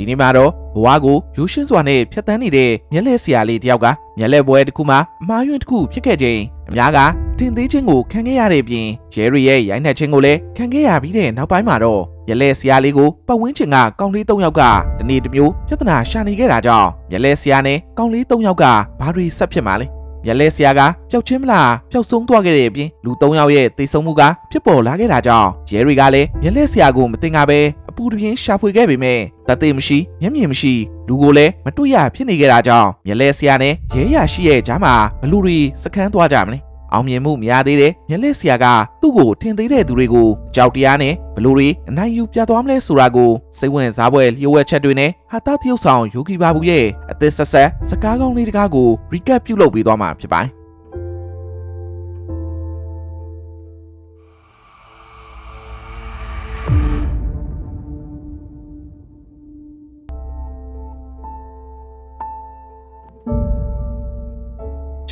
ဒီနေ့မှာတော့ဘဝကိုရိုးရှင်းစွာနဲ့ဖြတ်တန်းနေတဲ့မျက်လှည့်ဆရာလေးတယောက်ကမျက်လှည့်ပွဲတစ်ခုမှာအမားယွန်းတစ်ခုဖြစ်ခဲ့ခြင်းအများကတင်သေးခြင်းကိုခံခဲ့ရတဲ့ပြင်ရဲရီရဲ့ရိုင်းနှက်ခြင်းကိုလည်းခံခဲ့ရပြီးတဲ့နောက်ပိုင်းမှာတော့မျက်လှည့်ဆရာလေးကိုပတ်ဝန်းကျင်ကကောင်းလေး၃ယောက်ကတနေ့တစ်မျိုးပြဿနာရှာနေခဲ့တာကြောင့်မျက်လှည့်ဆရာနဲ့ကောင်းလေး၃ယောက်ကဘာတွေဆက်ဖြစ်မှာလဲမျက်လဲဆရာကပျောက်ချင်းမလားပျောက်ဆုံးသွားခဲ့တဲ့အပြင်လူ၃ယောက်ရဲ့တိတ်ဆုံးမှုကဖြစ်ပေါ်လာခဲ့တာကြောင့်ရဲတွေကလည်းမျက်လဲဆရာကိုမတင်ကပဲ အပူတပြင်းရှာဖွေခဲ့ပေမဲ့တသိမရှိမျက်မြင်မရှိလူကိုလည်းမတွေ့ရဖြစ်နေခဲ့တာကြောင့်မျက်လဲဆရာနဲ့ရဲရရှိရဲ့ကြားမှာဘလူတွေစခန်းသွားကြမလဲအောင်မြင်မှုများသေးတဲ့မျက်လက်ဆရာကသူ့ကိုထင်သေးတဲ့သူတွေကိုကြောက်တရားနဲ့ဘလူတွေအနိုင်ယူပြသွားမလဲဆိုတာကိုစိတ်ဝင်စားပွဲလျှို့ဝှက်ချက်တွေနဲ့ဟာတာတရုတ်ဆောင်ယူကီဘာဘူးရဲ့အသစ်ဆက်ဆက်စကားကောင်းလေးတကားကို recap ပြုလုပ်ပေးသွားမှာဖြစ်ပါတယ်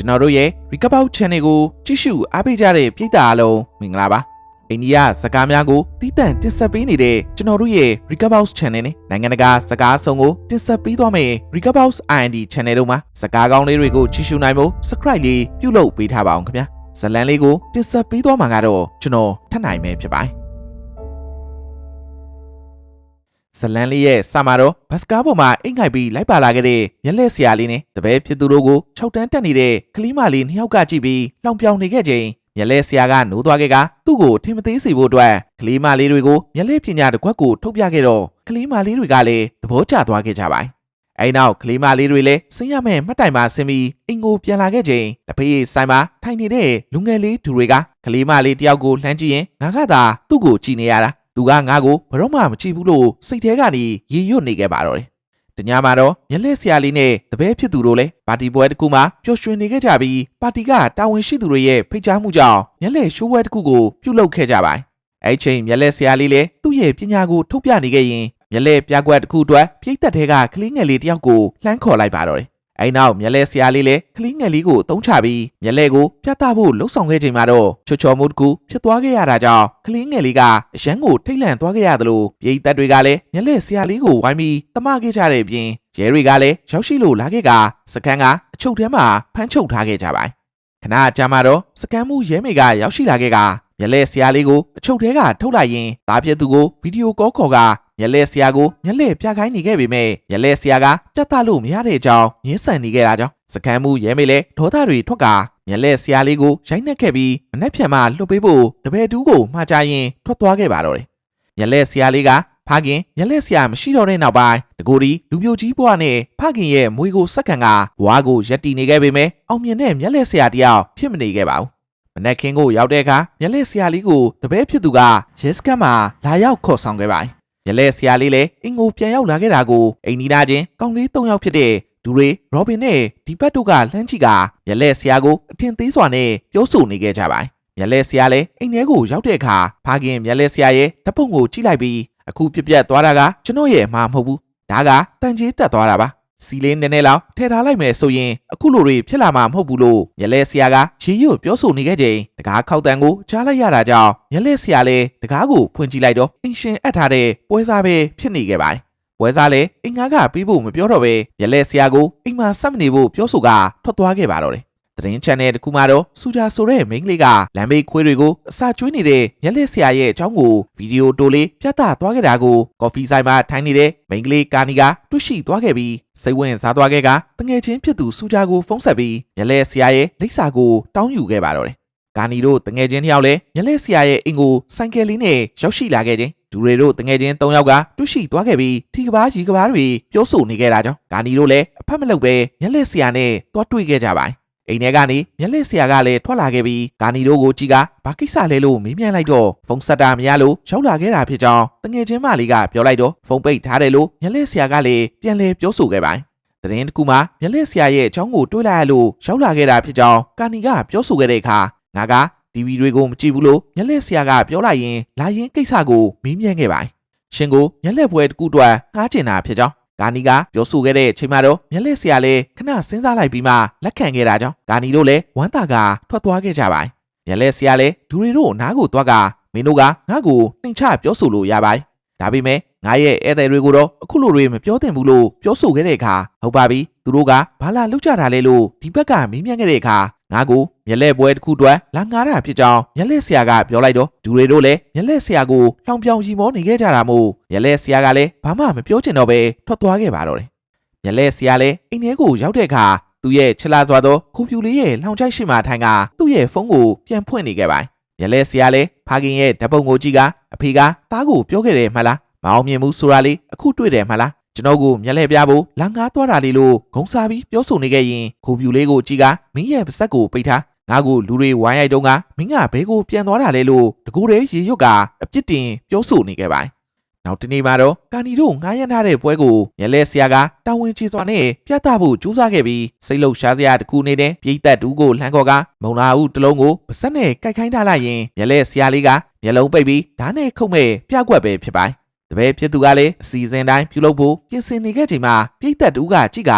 ကျွန်တော်တို့ရဲ့ Recover Channel ကိုကြည့်ရှုအားပေးကြတဲ့ပရိသတ်အားလုံးမင်္ဂလာပါအိန္ဒိယစကားများကိုတီးတန့်တင်ဆက်ပေးနေတဲ့ကျွန်တော်တို့ရဲ့ Recover Channel နဲ့နိုင်ငံတကာစကားအစုံကိုတင်ဆက်ပေးသွားမယ့် Recover IND Channel တို့မှာစကားကောင်းလေးတွေကိုကြည့်ရှုနိုင်ဖို့ Subscribe လေးပြုလုပ်ပေးထားပါအောင်ခင်ဗျာဇတ်လန်လေးကိုတင်ဆက်ပေးသွားမှာကတော့ကျွန်တော်ထပ်နိုင်မယ်ဖြစ်ပါတယ် ဇလန်လေးရဲ့စာမာတော့ဘတ်စကားပေါ်မှာအိတ်ငိုက်ပြီးလိုက်ပါလာခဲ့တဲ့မျက်လက်ဆရာလေးနဲ့တပည့်ဖြစ်သူတို့ကို၆တန်းတက်နေတဲ့ကလေးမလေးနှစ်ယောက်ကကြည့်ပြီးလောင်ပြောင်နေခဲ့ချိန်မျက်လက်ဆရာကနိုးသွားခဲ့ကသူ့ကိုထင်မသေးစေဖို့အတွက်ကလေးမလေးတွေကိုမျက်လက်ပညာတစ်ခွက်ကိုထုတ်ပြခဲ့တော့ကလေးမလေးတွေကလည်းသဘောကျသွားခဲ့ကြပါတယ်။အဲဒီနောက်ကလေးမလေးတွေလည်းဆင်းရမယ့်မှတ်တိုင်မှာဆင်းပြီးအင်ကိုပြန်လာခဲ့ချိန်တဖေးဆိုင်မှာထိုင်နေတဲ့လူငယ်လေးသူတွေကကလေးမလေးတယောက်ကိုလှမ်းကြည့်ရင်ငါကသာသူ့ကိုကြည့်နေရတာ သူကငါ့ကိုဘရောမှမကြည့်ဘူးလို့စိတ်ထဲကနေရေရွတ်နေခဲ့ပါတော့တယ်။တညမှာတော့မျက်လက်ဆရာလေးနဲ့တပည့်ဖြစ်သူတို့လည်းပါတီပွဲတစ်ခုမှာပျော်ရွှင်နေခဲ့ကြပြီးပါတီကတာဝန်ရှိသူတွေရဲ့ဖိတ်ကြားမှုကြောင့်မျက်လက်ရှိုးပွဲတစ်ခုကိုပြုလုပ်ခဲ့ကြပါတယ်။အဲ့ချိန်မျက်လက်ဆရာလေးလည်းသူ့ရဲ့ပညာကိုထုတ်ပြနေခဲ့ရင်မျက်လက်ပြကွက်တစ်ခုအတွက်ပြိတ်သက်တဲ့ကကလေးငယ်လေးတယောက်ကိုလှမ်းခေါ်လိုက်ပါတော့တယ်။ အဲ့နောက်မျက်လဲဆရာလေးလည်းကလေးငယ်လေးကိုတုံးချပြီးမျက်လဲကိုပြသဖို့လှုံ့ဆော်ခဲ့ချိန်မှာတော့ချော်ချော်မှုတစ်ခုဖြစ်သွားခဲ့ရတာကြောင့်ကလေးငယ်လေးကအရန်ကိုထိတ်လန့်သွားခဲ့ရသလိုပြည်သက်တွေကလည်းမျက်လဲဆရာလေးကိုဝိုင်းပြီးတမခဲ့ကြတဲ့အပြင်ရဲတွေကလည်းရောက်ရှိလို့လာခဲ့ကစကန်ကအချုပ်ထဲမှာဖမ်းချုပ်ထားခဲ့ကြပါတယ်ခဏကြာမှတော့စကန်မှုရဲမေကရောက်ရှိလာခဲ့ကမျက်လဲဆရာလေးကိုအချုပ်ထဲကထုတ်လိုက်ရင်တားပြသူကိုဗီဒီယိုကောခေါ်က မျက်လဲဆရာကိုမျက်လဲပြခိုင်းနေခဲ့ပေမဲ့မျက်လဲဆရာကပြတ်တလို့မရတဲ့အကြောင်းငင်းဆန်နေခဲ့တာကြောင့်စကန်မှုရဲမေလဲဒေါသတွေထွက်ကမျက်လဲဆရာလေးကိုရိုက်နှက်ခဲ့ပြီးမနှက်ဖြန်မှလှုပ်ပေးဖို့တပည့်တူးကိုမှားချရင်ထွက်သွားခဲ့ပါတော့တယ်မျက်လဲဆရာလေးကဖခင်မျက်လက်ဆရာမရှိတော့တဲ့နောက်ပိုင်းတကူဒီလူမျိုးကြီးဘွားနဲ့ဖခင်ရဲ့မွေးကိုစက္ကန့်ကဘွားကိုရက်တီနေခဲ့ပေမဲ့အောင်မြင်တဲ့မျက်လက်ဆရာတယောက်ဖြစ်မနေခဲ့ပါဘူးမနက်ခင်းကိုရောက်တဲ့အခါမျက်လက်ဆရာလေးကိုတပည့်ဖြစ်သူကရဲစခန်းမှာလာရောက်ခေါ်ဆောင်ခဲ့ပါတယ် မျက်လက်ဆရာလေးလည်းအင်ကိုပြန်ရောက်လာခဲ့တာကိုအိမ်နီးနားချင်းကောင်းလေး၃ယောက်ဖြစ်တဲ့ဒူရီရောဘင်နဲ့ဒီဘတ်တို့ကလှမ်းကြည့်ကမျက်လက်ဆရာကိုအထင်သေးစွာနဲ့ပြောဆိုနေခဲ့ကြပါတယ်မျက်လက်ဆရာလည်းအိမ်ထဲကိုရောက်တဲ့အခါဖခင်မျက်လက်ဆရာရဲ့ဓာတ်ပုံကိုကြည့်လိုက်ပြီးအခုပြက်ပြက်သွားတာကကျွန်တော်ရဲ့အမှားမဟုတ်ဘူးဒါကတန်ကြီးတက်သွားတာပါ စီလေးနည်းနည်းလောက်ထည့်ထားလိုက်မယ်ဆိုရင်အခုလိုတွေဖြစ်လာမှာမဟုတ်ဘူးလို့မျက်လဲဆရာကရေရွတ်ပြောဆိုနေခဲ့ချိန်တကားခောက်တန်ကိုကြားလိုက်ရတာကြောင့်မျက်လဲဆရာလည်းတကားကိုဖွင့်ကြည့်လိုက်တော့အင်ရှင်အပ်ထားတဲ့ပွဲစားပဲဖြစ်နေခဲ့ပါတယ်ပွဲစားလည်းအင်ငါကပြီးဖို့မပြောတော့ပဲမျက်လဲဆရာကိုအိမ်မှာဆက်မနေဖို့ပြောဆိုကထွက်သွားခဲ့ပါတော့တယ် သတင်း channel တခုမှာတော့စူဂျာဆိုတဲ့မိန်းကလေးကလမ်းဘေးခွေးတွေကိုအစာကျွေးနေတဲ့မျက်လက်ဆရာရဲ့အကြောင်းကိုဗီဒီယိုတိုလေးပြသသွားခဲ့တာကိုကော်ဖီဆိုင်မှာထိုင်နေတဲ့မိန်းကလေးကာနီကတွေ့ရှိသွားခဲ့ပြီးစိတ်ဝင်စားသွားခဲ့ကတငယ်ချင်းဖြစ်သူစူဂျာကိုဖုန်းဆက်ပြီးမျက်လက်ဆရာရဲ့လိပ်စာကိုတောင်းယူခဲ့ပါတော့တယ်ကာနီတို့တငယ်ချင်းတစ်ယောက်လည်းမျက်လက်ဆရာရဲ့အင်ကိုဆိုင်ကယ်လေးနဲ့ရောက်ရှိလာခဲ့ခြင်းဒူရီတို့တငယ်ချင်း၃ယောက်ကတွေ့ရှိသွားခဲ့ပြီးထီကဘာရီကဘာတွေပြောဆိုနေခဲ့တာကြောင့်ကာနီတို့လည်းအဖက်မလုပ်ပဲမျက်လက်ဆရာနဲ့တွားတွေ့ခဲ့ကြပါတယ် အိမ်ထဲကနေမျက်လက်ဆရာကလည်းထွက်လာခဲ့ပြီးကာနီတို့ကိုကြည့်ကဘာကိစ္စလဲလို့မေးမြန်းလိုက်တော့ဖုန်းဆက်တာမရလို့ရောက်လာခဲ့တာဖြစ်ကြောင်းတငယ်ချင်းမလေးကပြောလိုက်တော့ဖုန်းပိတ်ထားတယ်လို့မျက်လက်ဆရာကလည်းပြန်လည်ပြောဆိုခဲ့ပါတယ်။သတင်းတစ်ခုမှာမျက်လက်ဆရာရဲ့အကြောင်းကိုတွေးလိုက်ရလို့ရောက်လာခဲ့တာဖြစ်ကြောင်းကာနီကပြောဆိုခဲ့တဲ့အခါငါက TV တွေကိုမကြည့်ဘူးလို့မျက်လက်ဆရာကပြောလိုက်ရင်လာရင်ကိစ္စကိုမေးမြန်းခဲ့ပါတယ်။ရှင်ကိုမျက်လက်ပွဲတစ်ခုအတွက်ငှားကျင်တာဖြစ်ကြောင်း ကာနီကပြောဆိုခဲ့တဲ့အချိန်မှာတော့မျက်လက်ဆရာလည်းခဏစဉ်းစားလိုက်ပြီးမှလက်ခံခဲ့တာကြောင့်ကာနီတို့လည်းဝမ်းသာကထွက်သွားခဲ့ကြပါတယ်။မျက်လက်ဆရာလည်းဒူရီတို့နားကိုသွားကမင်းတို့ကငါ့ကိုနှိမ်ချပြောဆိုလို့ရပါတယ်ဒါပေမဲ့ငါရဲ့ဧည့်သည်တွေကိုတော့အခုလိုတွေမပြောသင့်ဘူးလို့ပြောဆိုခဲ့တဲ့အခါဟုတ်ပါပြီသူတို့ကဘာလာလောက်ကြတာလဲလို့ဒီဘက်ကမေးမြန်းခဲ့တဲ့အခါ ငါကိုမျက်လဲပွဲတစ်ခုအတွက်လာငားတာဖြစ်ကြောင်းမျက်လဲဆရာကပြောလိုက်တော့ဒူတွေတို့လည်းမျက်လဲဆရာကိုလှောင်ပြောင်ရီမောနေခဲ့ကြတာမို့မျက်လဲဆရာကလည်းဘာမှမပြောချင်တော့ပဲထွက်သွားခဲ့ပါတော့တယ်မျက်လဲဆရာလည်းအိမ်ထဲကိုရောက်တဲ့အခါသူ့ရဲ့ချလာစွာသောကွန်ပျူလေးရဲ့လောင်ချိုက်ရှိမှထိုင်ကသူ့ရဲ့ဖုန်းကိုပြန်ဖွင့်နေခဲ့ပါတယ်မျက်လဲဆရာလည်းဖခင်ရဲ့ဓာတ်ပုံကိုကြည့်ကအဖေကသားကိုပြောခဲ့တယ်မှလားမအောင်မြင်ဘူးဆိုတာလေးအခုတွေ့တယ်မှလား ကျွန်တော်ကိုမျက်လှည့်ပြဖို့လမ်းကားသွားတာလေးလို့ဂုံစားပြီးပြောဆိုနေခဲ့ရင်ခုပြူလေးကိုကြည့်ကမင်းရဲ့ပါဇက်ကိုပိတ်ထားငါကိုလူတွေဝိုင်းရိုက်တုန်းကမင်းကဘဲကိုပြန်သွားတာလဲလို့တကူတဲ့ရေရွတ်ကအပြစ်တင်ပြောဆိုနေခဲ့ပါတယ်နောက်တနေ့မှာတော့ကာနီတို့ငားရမ်းထားတဲ့ပွဲကိုမျက်လဲဆရာကတာဝန်ချစွာနဲ့ပြသဖို့ကြိုးစားခဲ့ပြီးစိတ်လှုပ်ရှားစရာတစ်ခုနေတဲ့ပြိသက်တူးကိုလှမ်းခေါ်ကမုံလာဦးတစ်လုံးကိုပါဇက်နဲ့ကြိုက်ခိုင်းထားလိုက်ရင်မျက်လဲဆရာလေးကမျက်လုံးပိတ်ပြီးဓာတ်နဲ့ခုတ်မဲ့ပြကွက်ပဲဖြစ်ပါတယ် တပည့်ဖြစ်သူကလည်းအစီအစဉ်တိုင်းပြုလုပ်ဖို့ပြင်ဆင်နေခဲ့ချိန်မှာပြိသက်တူကကြည့်က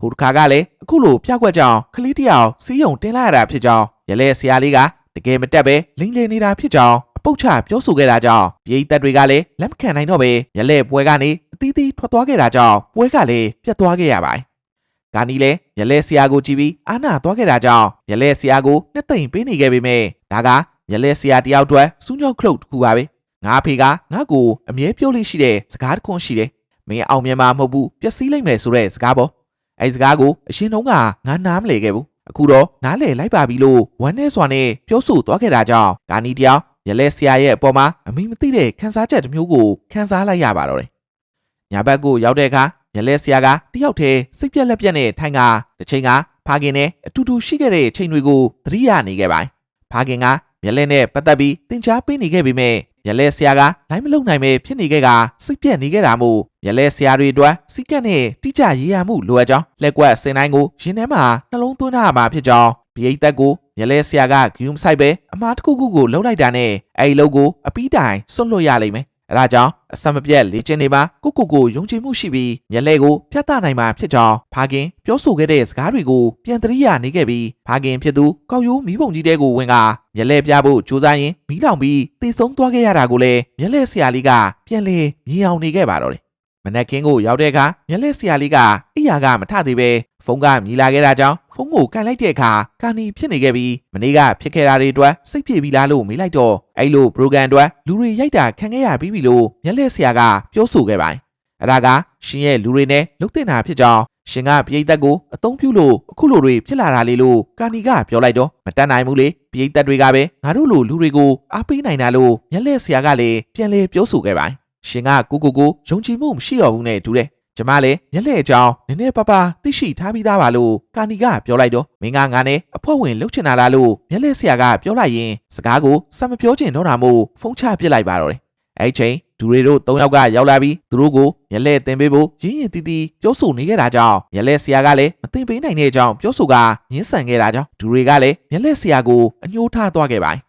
ဟိုတစ်ခါကလည်းအခုလိုပြကွက်ကြောင်ကလေးတယောက်စီးယုံတင်လာရတာဖြစ်ကြောင်းရလဲဆရာလေးကတကယ်မတက်ပဲလိမ့်လေနေတာဖြစ်ကြောင်းအပုတ်ချပြောဆိုခဲ့တာကြောင့်ပြိသက်တွေကလည်းလက်မခံနိုင်တော့ပဲရလဲပွဲကနေအသီးသီးထွက်သွားခဲ့တာကြောင့်ပွဲကလည်းပြတ်သွားခဲ့ရပါတယ်။ကာနီလည်းရလဲဆရာကိုကြည့်ပြီးအာနာသွားခဲ့တာကြောင့်ရလဲဆရာကိုနှစ်သိမ့်ပေးနေခဲ့ပေမဲ့ဒါကရလဲဆရာတယောက်အတွက်စူးညောက်ခလုတ်တစ်ခုပါပဲ။ ငါအဖေကငါ့ကိုအမြဲပြောလို့ရှိတဲ့စကားတစ်ခွန်းရှိတယ်။မင်းအောင်မြင်မှာမဟုတ်ဘူးပျက်စီးလိမ့်မယ်ဆိုတဲ့စကားပေါ့။အဲဒီစကားကိုအရင်တုန်းကငါနားမလည်ခဲ့ဘူး။အခုတော့နားလည်လိုက်ပါပြီလို့ဝမ်းနဲ့စွာနဲ့ပြောဆိုသွားခဲ့တာကြောင့်ကာနီတယောက်ရလဲဆရာရဲ့အပေါ်မှာအမိမသိတဲ့ခန်းစားချက်တစ်မျိုးကိုခန်းစားလိုက်ရပါတော့တယ်။ညာဘက်ကိုရောက်တဲ့အခါရလဲဆရာကတယောက်တည်းစိတ်ပြက်လက်ပြက်နဲ့ထိုင်ကတစ်ချိန်ကဖခင်နဲ့အတူတူရှိခဲ့တဲ့ချိန်တွေကိုသတိရနေခဲ့ပါတယ်။ဖခင်ကမျက်လက်နဲ့ပတ်သက်ပြီးသင်ကြားပေးနေခဲ့ပေမဲ့ မျက်လက်ဆရာကနိုင်မလုံနိုင်ပဲဖြစ်နေခဲ့ကစိတ်ပြက်နေခဲ့တာမို့မျက်လက်ဆရာတွေအတွက်စိတ်ကက်နဲ့တိကျရေးရမှုလိုအပ်ကြောင်းလက်ကွက်စင်တိုင်းကိုရင်ထဲမှာနှလုံးသွင်းထားမှာဖြစ်ကြောင်းဗိိတ်သက်ကိုမျက်လဲဆရာကဂယုံဆိုင်ပဲအမားတစ်ခုခုကိုလှုပ်လိုက်တာနဲ့အဲ့ဒီလှုပ်ကိုအပီးတိုင်စွန့်လွတ်ရလိမ့်မယ် အဲဒါကြောင့်အစမပြတ်လေ့ကျင့်နေမှာကိုကိုကိုယုံကြည်မှုရှိပြီးမျက်လဲကိုဖျက်သနိုင်မှာဖြစ်ကြောင်းဖခင်ပြောဆိုခဲ့တဲ့စကားတွေကိုပြန်တရိယာနေခဲ့ပြီးဖခင်ဖြစ်သူကောက်ရိုးမီးပုံကြီးတဲကိုဝင်ကမျက်လဲပြဖို့ကြိုးစားရင်မီးလောင်ပြီးတေဆုံးသွားခဲ့ရတာကိုလည်းမျက်လဲဆရာလေးကပြန်လေမြင်အောင်နေခဲ့ပါတော့တယ် မနက်ခင်းကိုရောက်တဲ့အခါမျက်လက်ဆရာလေးကအိယာကမထသေးပဲဖုန်းကမြည်လာခဲ့တာကြောင့်ဖုန်းကိုကန်လိုက်တဲ့အခါကာနီဖြစ်နေခဲ့ပြီးမနေ့ကဖြစ်ခဲ့တာတွေအတွက်စိတ်ပြေပြီလားလို့မေးလိုက်တော့အဲ့လိုပရိုဂရမ်အတွက်လူတွေရိုက်တာခံခဲ့ရပြီးပြီလို့မျက်လက်ဆရာကပြောဆိုခဲ့ပါတယ်အဲ့ဒါကရှင်ရဲ့လူတွေနဲ့လုတ်တင်တာဖြစ်ကြောင်းရှင်ကပြိသက်ကိုအသုံးပြုလို့အခုလိုတွေဖြစ်လာတာလေလို့ကာနီကပြောလိုက်တော့မတတ်နိုင်ဘူးလေပြိသက်တွေကပဲငါတို့လိုလူတွေကိုအားပေးနိုင်တာလို့မျက်လက်ဆရာကလည်းပြန်လဲပြောဆိုခဲ့ပါတယ် ရှင်ကကိုကိုကိုယုံကြည်မှုမရှိတော့ဘူးနဲ့တူတယ်ကျမလည်းမျက်လှည့်အကြောင်းနည်းနည်းပါးပါးသိရှိထားပြီးသားပါလို့ကာနီကပြောလိုက်တော့မင်းကငါနဲ့အဖွဲ့ဝင်လှုပ်ချင်တာလားလို့မျက်လှည့်ဆရာကပြောလိုက်ရင်စကားကိုစမပြောချင်တော့တာမို့ဖုန်းချပစ်လိုက်ပါတော့တယ်အဲ့ချိန်ဒူရီတို့၃ယောက်ကရောက်လာပြီးသူတို့ကိုမျက်လှည့်တင်ပေးဖို့ရင်းရင်တီးတီးပြောဆိုနေခဲ့တာကြောင့်မျက်လှည့်ဆရာကလည်းမတင်ပေးနိုင်တဲ့အကြောင်းပြောဆိုကညှင်းဆန်ခဲ့တာကြောင့်ဒူရီကလည်းမျက်လှည့်ဆရာကိုအညှိုးထားသွားခဲ့ပါတယ်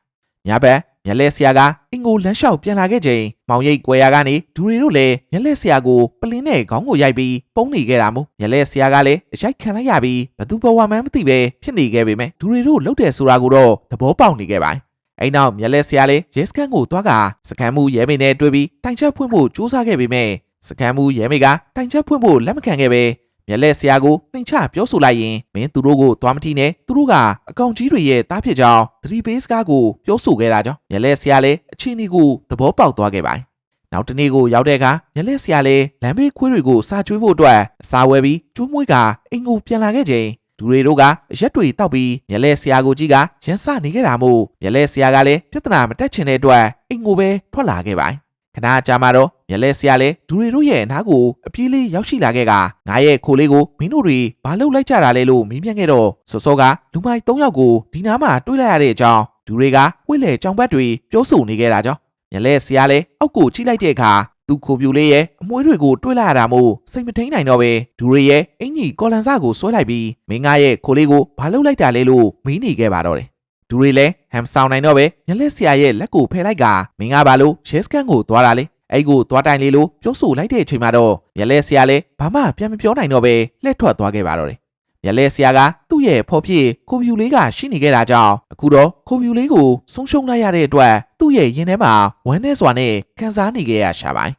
ညဘက် မျက်လဲဆရာကအင်ကိုလမ်းလျှောက်ပြန်လာခဲ့ချိန်မောင်ရိပ်ကွယ်ရာကနေဒူရီတို့လည်းမျက်လဲဆရာကိုပလင်းနဲ့ခေါင်းကိုရိုက်ပြီးပုံနေခဲ့တာမို့မျက်လဲဆရာကလည်းအရိုက်ခံလိုက်ရပြီးဘသူဘဝမှန်းမသိပဲဖြစ်နေခဲ့ပေမဲ့ဒူရီတို့လှုပ်တယ်ဆိုတာကိုတော့သဘောပေါက်နေခဲ့ပါတယ်အဲ့နောက်မျက်လဲဆရာလေးရဲစခန်းကိုသွားကစခန်းမှုရဲမေနဲ့တွေ့ပြီးတိုင်ချက်ဖွင့်ဖို့ကြိုးစားခဲ့ပေမဲ့စခန်းမှုရဲမေကတိုင်ချက်ဖွင့်ဖို့လက်မခံခဲ့ပဲ မျက်လက်ဆရာကိုနှိမ်ချပြောဆိုလိုက်ရင်မင်းသူတို့ကိုသွားမထီနဲ့သူတို့ကအကောင်ကြီးတွေရဲ့တားဖြစ်ကြောင်းသတိပေးစကားကိုပြောဆိုခဲ့တာကြောင့်မျက်လက်ဆရာလည်းအချင်းဒီကိုသဘောပေါက်သွားခဲ့ပါတယ်။နောက်တနေ့ကိုရောက်တဲ့အခါမျက်လက်ဆရာလည်းလမ်းဘေးခွေးတွေကိုစာကျွေးဖို့အတွက်အစာဝယ်ပြီးကျွေးမွေးကအင်ကိုပြန်လာခဲ့ချိန်ဒူတွေတို့ကရက်တွေတောက်ပြီးမျက်လဲဆရာကိုကြီးကရန်စနေခဲ့တာမို့မျက်လဲဆရာကလည်းပြဿနာမတက်ချင်တဲ့အတွက်အင်ကိုပဲထွက်လာခဲ့ပါတယ် ခဏကြာမှတော့မျက်လဲဆရာလဲဒူရီတို့ရဲ့အနားကိုအပြေးလေးရောက်ရှိလာခဲ့ကငါရဲ့ခိုလေးကိုမင်းတို့တွေဘာလုပ်လိုက်ကြတာလဲလို့မေးမြန်းခဲ့တော့စောစောကလူမိုက်၃ယောက်ကိုဒီနားမှာတွေးလိုက်ရတဲ့အကြောင်းဒူတွေကဝိလေကြောင်ဘတ်တွေပြောဆိုနေခဲ့တာကြောင့်မျက်လဲဆရာလဲအောက်ကိုချိလိုက်တဲ့အခါသူခိုပြူလေးရဲ့အမွှေးတွေကိုတွေးလိုက်ရတာမို့စိတ်မထိန်နိုင်တော့ပဲဒူရီရဲ့အင်ကြီးကော်လန်ဆာကိုဆွဲလိုက်ပြီးမင်းငါရဲ့ခိုလေးကိုဘာလုပ်လိုက်တာလဲလို့မေးနေခဲ့ပါတော့တယ် ဒူရီလည်းဟမ်ဆောင်နိုင်တော့ပဲညလက်ဆရာရဲ့လက်ကိုဖယ်လိုက်ကမင်းကဘာလို့ရဲစကန်ကိုသွားတာလဲအဲ့ကိုသွားတိုင်လေးလို့ပြောဆိုလိုက်တဲ့အချိန်မှာတော့ညလက်ဆရာလည်းဘာမှပြန်မပြောနိုင်တော့ပဲလှည့်ထွက်သွားခဲ့ပါတော့တယ်ညလဲဆရာကသူ့ရဲ့ဖော်ဖြစ်ကွန်ပျူလေးကရှိနေခဲ့တာကြောင့်အခုတော့ကွန်ပျူလေးကိုဆုံးရှုံးလိုက်ရတဲ့အတွက်သူ့ရဲ့ရင်ထဲမှာဝမ်းနည်းစွာနဲ့ခံစားနေခဲ့ရရှာပိုင်း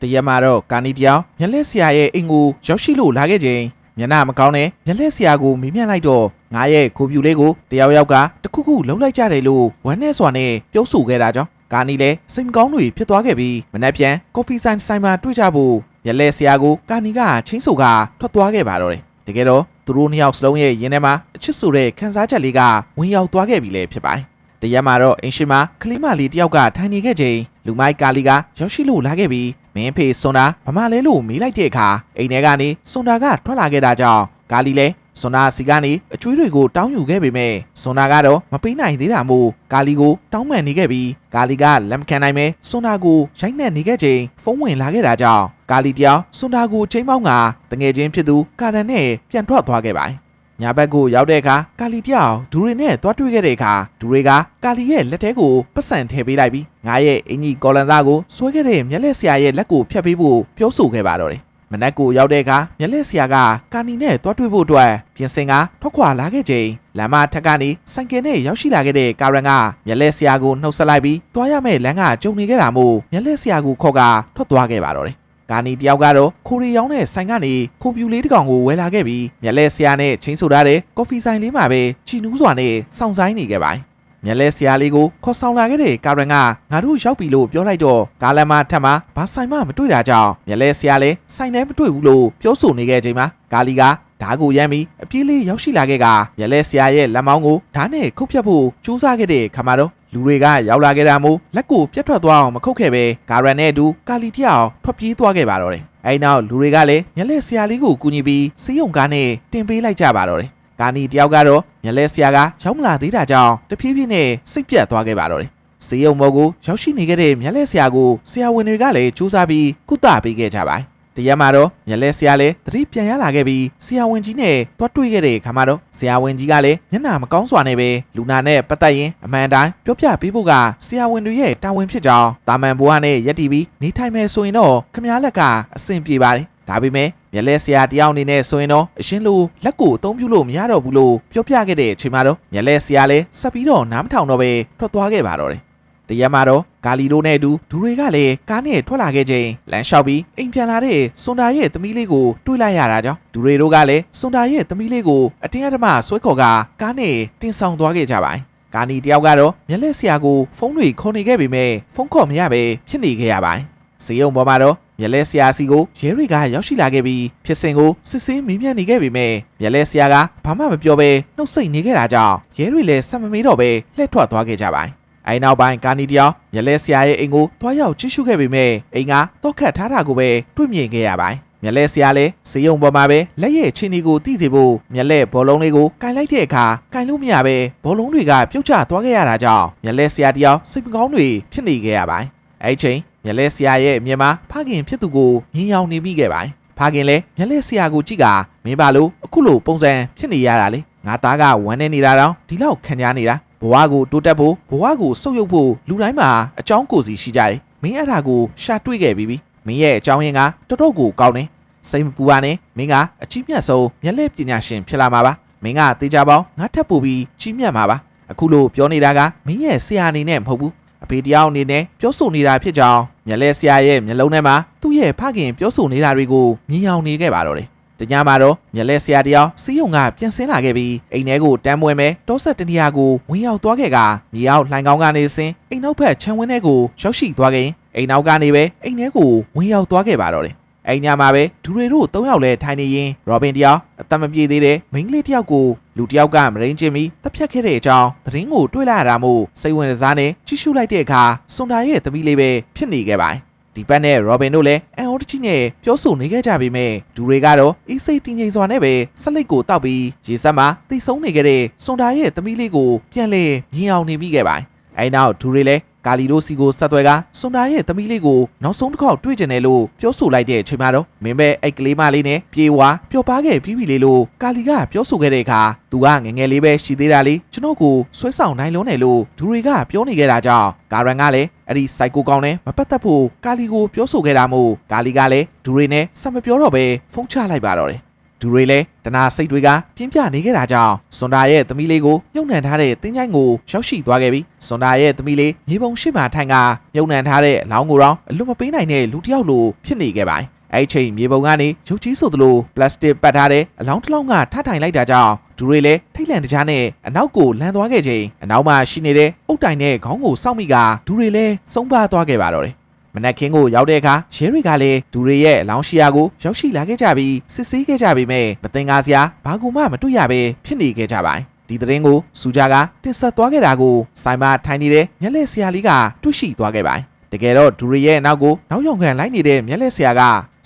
တရက်မှာတော့ကာနီတယောက်မျက်လက်ဆရာရဲ့အိမ်ကိုရောက်ရှိလို့လာခဲ့ချိန် မျက်နှာမကောင်းတဲ့မျက်လက်ဆရာကိုမေးမြန်းလိုက်တော့ငါရဲ့ကိုပြူလေးကိုတယောက်ယောက်ကတခုခုလှုပ်လိုက်ကြတယ်လို့ဝမ်းနဲ့စွာနဲ့ပြောဆိုခဲ့တာကြောင့်ကာနီလည်းစိတ်မကောင်းတွေဖြစ်သွားခဲ့ပြီးမနေ့ပြန်ကော်ဖီဆိုင်ဆိုင်မှာတွေ့ကြဖို့မျက်လက်ဆရာကိုကာနီကချင်းဆိုကထွက်သွားခဲ့ပါတော့တယ်တကယ်တော့သူတို့နှစ်ယောက်စလုံးရဲ့ရင်ထဲမှာအချစ်ဆိုတဲ့ခံစားချက်လေးကဝင်ရောက်သွားခဲ့ပြီလေဖြစ်ပါတယ်တရက်မှာတော့အင်ရှင်မှာကလေးမလေးတယောက်ကထိုင်နေခဲ့ချိန် လူမိုက်ကာလီကရောက်ရှိလို့လာခဲ့ပြီးမင်းဖေစွန်တာဗမာလဲလို့မေးလိုက်တဲ့အခါအိမ်ထဲကနေစွန်တာကထွက်လာခဲ့တာကြောင့်ကာလီလဲစွန်တာစီကနေအကျွေးတွေကိုတောင်းယူခဲ့ပေမဲ့စွန်တာကတော့မပေးနိုင်သေးတာမို့ကာလီကိုတောင်းပန်နေခဲ့ပြီးကာလီကလက်မခံနိုင်ပဲစွန်တာကိုရိုက်နှက်နေခဲ့ချိန်ဖုန်းဝင်လာခဲ့တာကြောင့်ကာလီတယောက်စွန်တာကိုချိန်ပေါင်းကတငယ်ချင်းဖြစ်သူကာရန်နဲ့ပြန်ထွက်သွားခဲ့ပါတယ် ညာဘက်ကိုရောက်တဲ့အခါကာလီတယောက်ဒူရီနဲ့တွားတွေ့ခဲ့တဲ့အခါဒူရီကကာလီရဲ့လက်ထဲကိုပတ်စံထည့်ပေးလိုက်ပြီးငါရဲ့အင်ကြီးကော်လန်သားကိုဆွဲခဲ့တဲ့မျက်လက်ဆရာရဲ့လက်ကိုဖြတ်ပေးဖို့ပြောဆိုခဲ့ပါတော့တယ်။မနက်ကိုရောက်တဲ့အခါမျက်လက်ဆရာကကာနီနဲ့တွားတွေ့ဖို့အတွက်ပြင်ဆင်ကထွက်ခွာလာခဲ့ချိန်လမ်းမထက်ကနေဆိုင်ကယ်နဲ့ရောက်ရှိလာခဲ့တဲ့ကာရန်ကမျက်လက်ဆရာကိုနှုတ်ဆက်လိုက်ပြီးတွားရမယ့်လမ်းကကြုံနေခဲ့တာမို့မျက်လက်ဆရာကိုခေါ်ကထွက်သွားခဲ့ပါတော့တယ် ကာနီတယောက်ကတော့ခိုရီရောင်းတဲ့ဆိုင်ကနေကွန်ပျူလေးတစ်ကောင်ကိုဝယ်လာခဲ့ပြီးမျက်လဲဆရာနဲ့ချင်းဆိုထားတဲ့ကော်ဖီဆိုင်လေးမှာပဲချီနူးစွာနဲ့စောင့်ဆိုင်နေခဲ့ပါတယ်။မျက်လဲဆရာလေးကိုခေါ်ဆောင်လာခဲ့တဲ့ကာရန်ကငါတို့ရောက်ပြီလို့ပြောလိုက်တော့ကာလန်မာထက်မှာဘာဆိုင်မှမတွေ့တာကြောင့်မျက်လဲဆရာလည်းဆိုင်ထဲမတွေ့ဘူးလို့ပြောဆိုနေခဲ့ချိန်မှာကာလီက ဓာတ်ကိုရမ်းပြီးအပြေးလေးရောက်ရှိလာခဲ့ကမျက်လဲဆရာရဲ့လက်မောင်းကိုဓာတ်နဲ့ခုတ်ဖြတ်ဖို့ကြိုးစားခဲ့တဲ့ခါမှာတော့လူတွေကရောက်လာခဲ့တာမို့လက်ကိုပြတ်ထွက်သွားအောင်မခုတ်ခဲ့ပဲဂါရန်နဲ့အတူကာလီတယောက်ထွက်ပြေးသွားခဲ့ပါတော့တယ်။အဲဒီနောက်လူတွေကလည်းမျက်လက်ဆရာလေးကိုကူညီပြီးစေးရုံကားနဲ့တင်ပေးလိုက်ကြပါတော့တယ်။ကာနီတယောက်ကတော့မျက်လက်ဆရာကရောက်မလာသေးတာကြောင့်တဖြည်းဖြည်းနဲ့စိတ်ပြတ်သွားခဲ့ပါတော့တယ်။စေးရုံဘောကိုရောက်ရှိနေခဲ့တဲ့မျက်လက်ဆရာကိုဆရာဝန်တွေကလည်းစူးစမ်းပြီးကုသပေးခဲ့ကြပါတယ်။ တရက်မှာတော့မျက်လဲဆရာလည်းသတိပြန်ရလာခဲ့ပြီးဆရာဝန်ကြီးနဲ့တွားတွေ့ခဲ့တဲ့အခါမှာတော့ဆရာဝန်ကြီးကလည်းမျက်နှာမကောင်းစွာနဲ့ပဲလူနာနဲ့ပတ်သက်ရင်အမှန်တိုင်းပြောပြပေးဖို့ကဆရာဝန်တွေရဲ့တာဝန်ဖြစ်ကြောင်းတာမန်ဘွားနဲ့ရက်တီပြီးနေထိုင်မယ်ဆိုရင်တော့ခမားလက်ကအဆင်ပြေပါတယ်ဒါပေမဲ့မျက်လဲဆရာတယောက်အနေနဲ့ဆိုရင်တော့အရှင်းလို့လက်ကိုအသုံးပြုလို့မရတော့ဘူးလို့ပြောပြခဲ့တဲ့အချိန်မှာတော့မျက်လဲဆရာလည်းဆက်ပြီးတော့နားမထောင်တော့ပဲထွက်သွားခဲ့ပါတော့တယ် တရက်မှာတော့ဂါလီတို့နဲ့အတူဒူတွေကလည်းကားနဲ့ထွက်လာခဲ့ချိန်လမ်းလျှောက်ပြီးအိမ်ပြန်လာတဲ့စွန်ဒါရဲ့သမီးလေးကိုတွေ့လိုက်ရတာကြောင့်ဒူတွေတို့ကလည်းစွန်ဒါရဲ့သမီးလေးကိုအတင်းအဓမ္မဆွဲခေါ်ကကားနဲ့တင်ဆောင်သွားခဲ့ကြပါတယ်။ကာနီတယောက်ကတော့မျက်လက်ဆရာကိုဖုန်းတွေခေါ်နေခဲ့ပေမဲ့ဖုန်းခေါ်မရပဲဖြစ်နေခဲ့ရပါတယ်။ဇေယုံပေါ်မှာတော့မျက်လဲဆရာစီကိုရဲတွေကရောက်ရှိလာခဲ့ပြီးဖြစ်စဉ်ကိုစစ်ဆေးမေးမြန်းနေခဲ့ပေမဲ့မျက်လဲဆရာကဘာမှမပြောဘဲနှုတ်ဆက်နေခဲ့တာကြောင့်ရဲတွေလည်းဆက်မမေးတော့ဘဲလှည့်ထွက်သွားခဲ့ကြပါတယ်။ အဲဒီနောက်ပိုင်းကာနီတယောက်မျက်လဲဆရာရဲ့အိမ်ကိုတွားရောက်ကြည့်ရှုခဲ့ပေမဲ့အိမ်ကတော့ခတ်ထားတာကိုပဲတွေ့မြင်ခဲ့ရပါတယ်။မျက်လဲဆရာလည်းစေယုံပေါ်မှာပဲလက်ရဲ့ချင်းဒီကိုတိစေဖို့မျက်လက်ဘောလုံးလေးကိုကင်လိုက်တဲ့အခါကင်လို့မရပဲဘောလုံးတွေကပြုတ်ကျသွားခဲ့ရတာကြောင့်မျက်လက်ဆရာတယောက်စိတ်မကောင်းတွေဖြစ်နေခဲ့ရပါတယ်။အဲဒီချိန်မျက်လက်ဆရာရဲ့အမြင်မှာဖခင်ဖြစ်သူကိုမြင်ရောက်နေမိခဲ့ပါတယ်။ဖခင်လည်းမျက်လက်ဆရာကိုကြည့်ကမင်းပါလို့အခုလိုပုံစံဖြစ်နေရတာလေငါသားကဝမ်းနေနေတာတော့ဒီလောက်ခံကြနေတာ ဘဝကိုတိုးတက်ဖို့ဘဝကိုဆုပ်ယုပ်ဖို့လူတိုင်းမှာအကြောင်းကိုယ်စီရှိကြတယ်မင်းအဲ့ဒါကိုရှာတွေ့ခဲ့ပြီးပြီမင်းရဲ့အကြောင်းရင်းကတော်တော်ကိုကောင်းတယ်စိတ်မပူပါနဲ့မင်းကအကြီးမြတ်ဆုံးမျက်လက်ပညာရှင်ဖြစ်လာမှာပါမင်းကတေချာပေါင်းငါထပ်ပို့ပြီးကြီးမြတ်မှာပါအခုလို့ပြောနေတာကမင်းရဲ့ဆရာအနေနဲ့မဟုတ်ဘူးအဖေတယောက်အနေနဲ့ပြောဆိုနေတာဖြစ်ကြောင်းမျက်လက်ဆရာရဲ့မျက်လုံးထဲမှာသူ့ရဲ့ဖခင်ပြောဆိုနေတာတွေကိုမြင်အောင်နေခဲ့ပါတော့တယ် တညမှာတော့မျက်လက်ဆရာတယောက်စီးရုံကပြန်ဆင်းလာခဲ့ပြီးအိမ်ထဲကိုတန်းမွဲမဲတောဆက်တနေရာကိုဝင်ရောက်သွားခဲ့ကမြေအောက်လှိုင်ကောင်းကနေဆင်းအိမ်နောက်ဘက်ခြံဝင်းထဲကိုရောက်ရှိသွားခဲ့ရင်အိမ်နောက်ကနေပဲအိမ်ထဲကိုဝင်ရောက်သွားခဲ့ပါတော့တယ်အိမ်ညမှာပဲဒူတွေတို့၃ယောက်လဲထိုင်နေရင်ရောဘင်တယောက်အသက်မပြေသေးတဲ့မိန်းကလေးတယောက်ကိုလူတယောက်ကမရင်းချင်းပြီးတပ်ဖြတ်ခဲ့တဲ့အကြောင်းသတင်းကိုတွေ့လာရတာမို့စိတ်ဝင်စားနဲ့ကြည့်ရှုလိုက်တဲ့အခါစွန်တာရဲ့သမီးလေးပဲဖြစ်နေခဲ့ပါတယ် ဒီပတ်နဲ့ရောဘင်တို့လည်းအန်အော်တချီနဲ့ပြောဆိုနေခဲ့ကြပေမဲ့ဒူတွေကတော့အေးစိတ်တည်ငြိမ်စွာနဲ့ပဲဆက်လက်ကိုတောက်ပြီးရေစက်မှာတိတ်ဆုံးနေခဲ့တဲ့စွန်တာရဲ့သမီးလေးကိုပြန်လဲမြင်အောင်နေမိခဲ့ပါတယ်။အဲဒီနောက်ဒူတွေလည်း ကာလီတို့စီကိုဆက်သွဲကစွန်တာရဲ့သမီးလေးကိုနောက်ဆုံးတစ်ခေါက်တွေ့ကြတယ်လို့ပြောဆိုလိုက်တဲ့အချိန်မှာတော့မင်းပဲအိတ်ကလေးမလေးနဲ့ပြေဝါပျော်ပါခဲ့ပြီးပြီလေလို့ကာလီကပြောဆိုခဲ့တဲ့အခါသူကငယ်ငယ်လေးပဲရှိသေးတာလေကျွန်တော်ကိုဆွဲဆောင်နိုင်လုံးတယ်လို့ဒူတွေကပြောနေခဲ့တာကြောင့်ကာရန်ကလည်းအဲ့ဒီစိုက်ကိုကောင်းနဲ့မပတ်သက်ဖို့ကာလီကိုပြောဆိုခဲ့တာမို့ကာလီကလည်းဒူတွေနဲ့ဆက်မပြောတော့ပဲဖုန်းချလိုက်ပါတော့တယ် ဒူတွေလည်းတနာစိတ်တွေကပြင်းပြနေခဲ့တာကြောင့်စွန်ဒါရဲ့သမီးလေးကိုမြုပ်နှံထားတဲ့တင်းချိုင်းကိုရောက်ရှိသွားခဲ့ပြီးစွန်ဒါရဲ့သမီးလေးမြေပုံရှိမှထိုင်ကမြုပ်နှံထားတဲ့အလောင်းကိုတော့အလွတ်မပေးနိုင်တဲ့လူတစ်ယောက်လိုဖြစ်နေခဲ့ပါတယ်အဲ့ဒီချိန်မြေပုံကနေရုပ်ကြီးဆိုသလိုပလတ်စတစ်ပတ်ထားတဲ့အလောင်းတစ်လောင်းကထထိုင်လိုက်တာကြောင့်ဒူတွေလည်းထိတ်လန့်တကြားနဲ့အနောက်ကိုလန်သွားခဲ့ချိန်အနောက်မှာရှိနေတဲ့အုတ်တိုင်နဲ့ခေါင်းကိုစောင့်မိကဒူတွေလည်းဆုံးပါသွားခဲ့ပါတော့တယ် မနက်ခင်းကိုရောက်တဲ့အခါရဲတွေကလည်းဒူတွေရဲ့အလောင်းရှိယာကိုရောက်ရှိလာခဲ့ကြပြီးစစ်ဆေးခဲ့ကြပေမဲ့မတင်ကားစရာဘာကူမှမတွေ့ရပဲဖြစ်နေခဲ့ကြပါတယ်ဒီသတင်းကိုစူဂျာကတင်ဆက်သွားခဲ့တာကိုဆိုင်မှာထိုင်နေတဲ့မျက်လက်ဆရာလေးကတွေ့ရှိသွားခဲ့ပါတယ်တကယ်တော့ဒူရီရဲ့နောက်ကိုနောက်ယောင်ခံလိုက်နေတဲ့မျက်လက်ဆရာက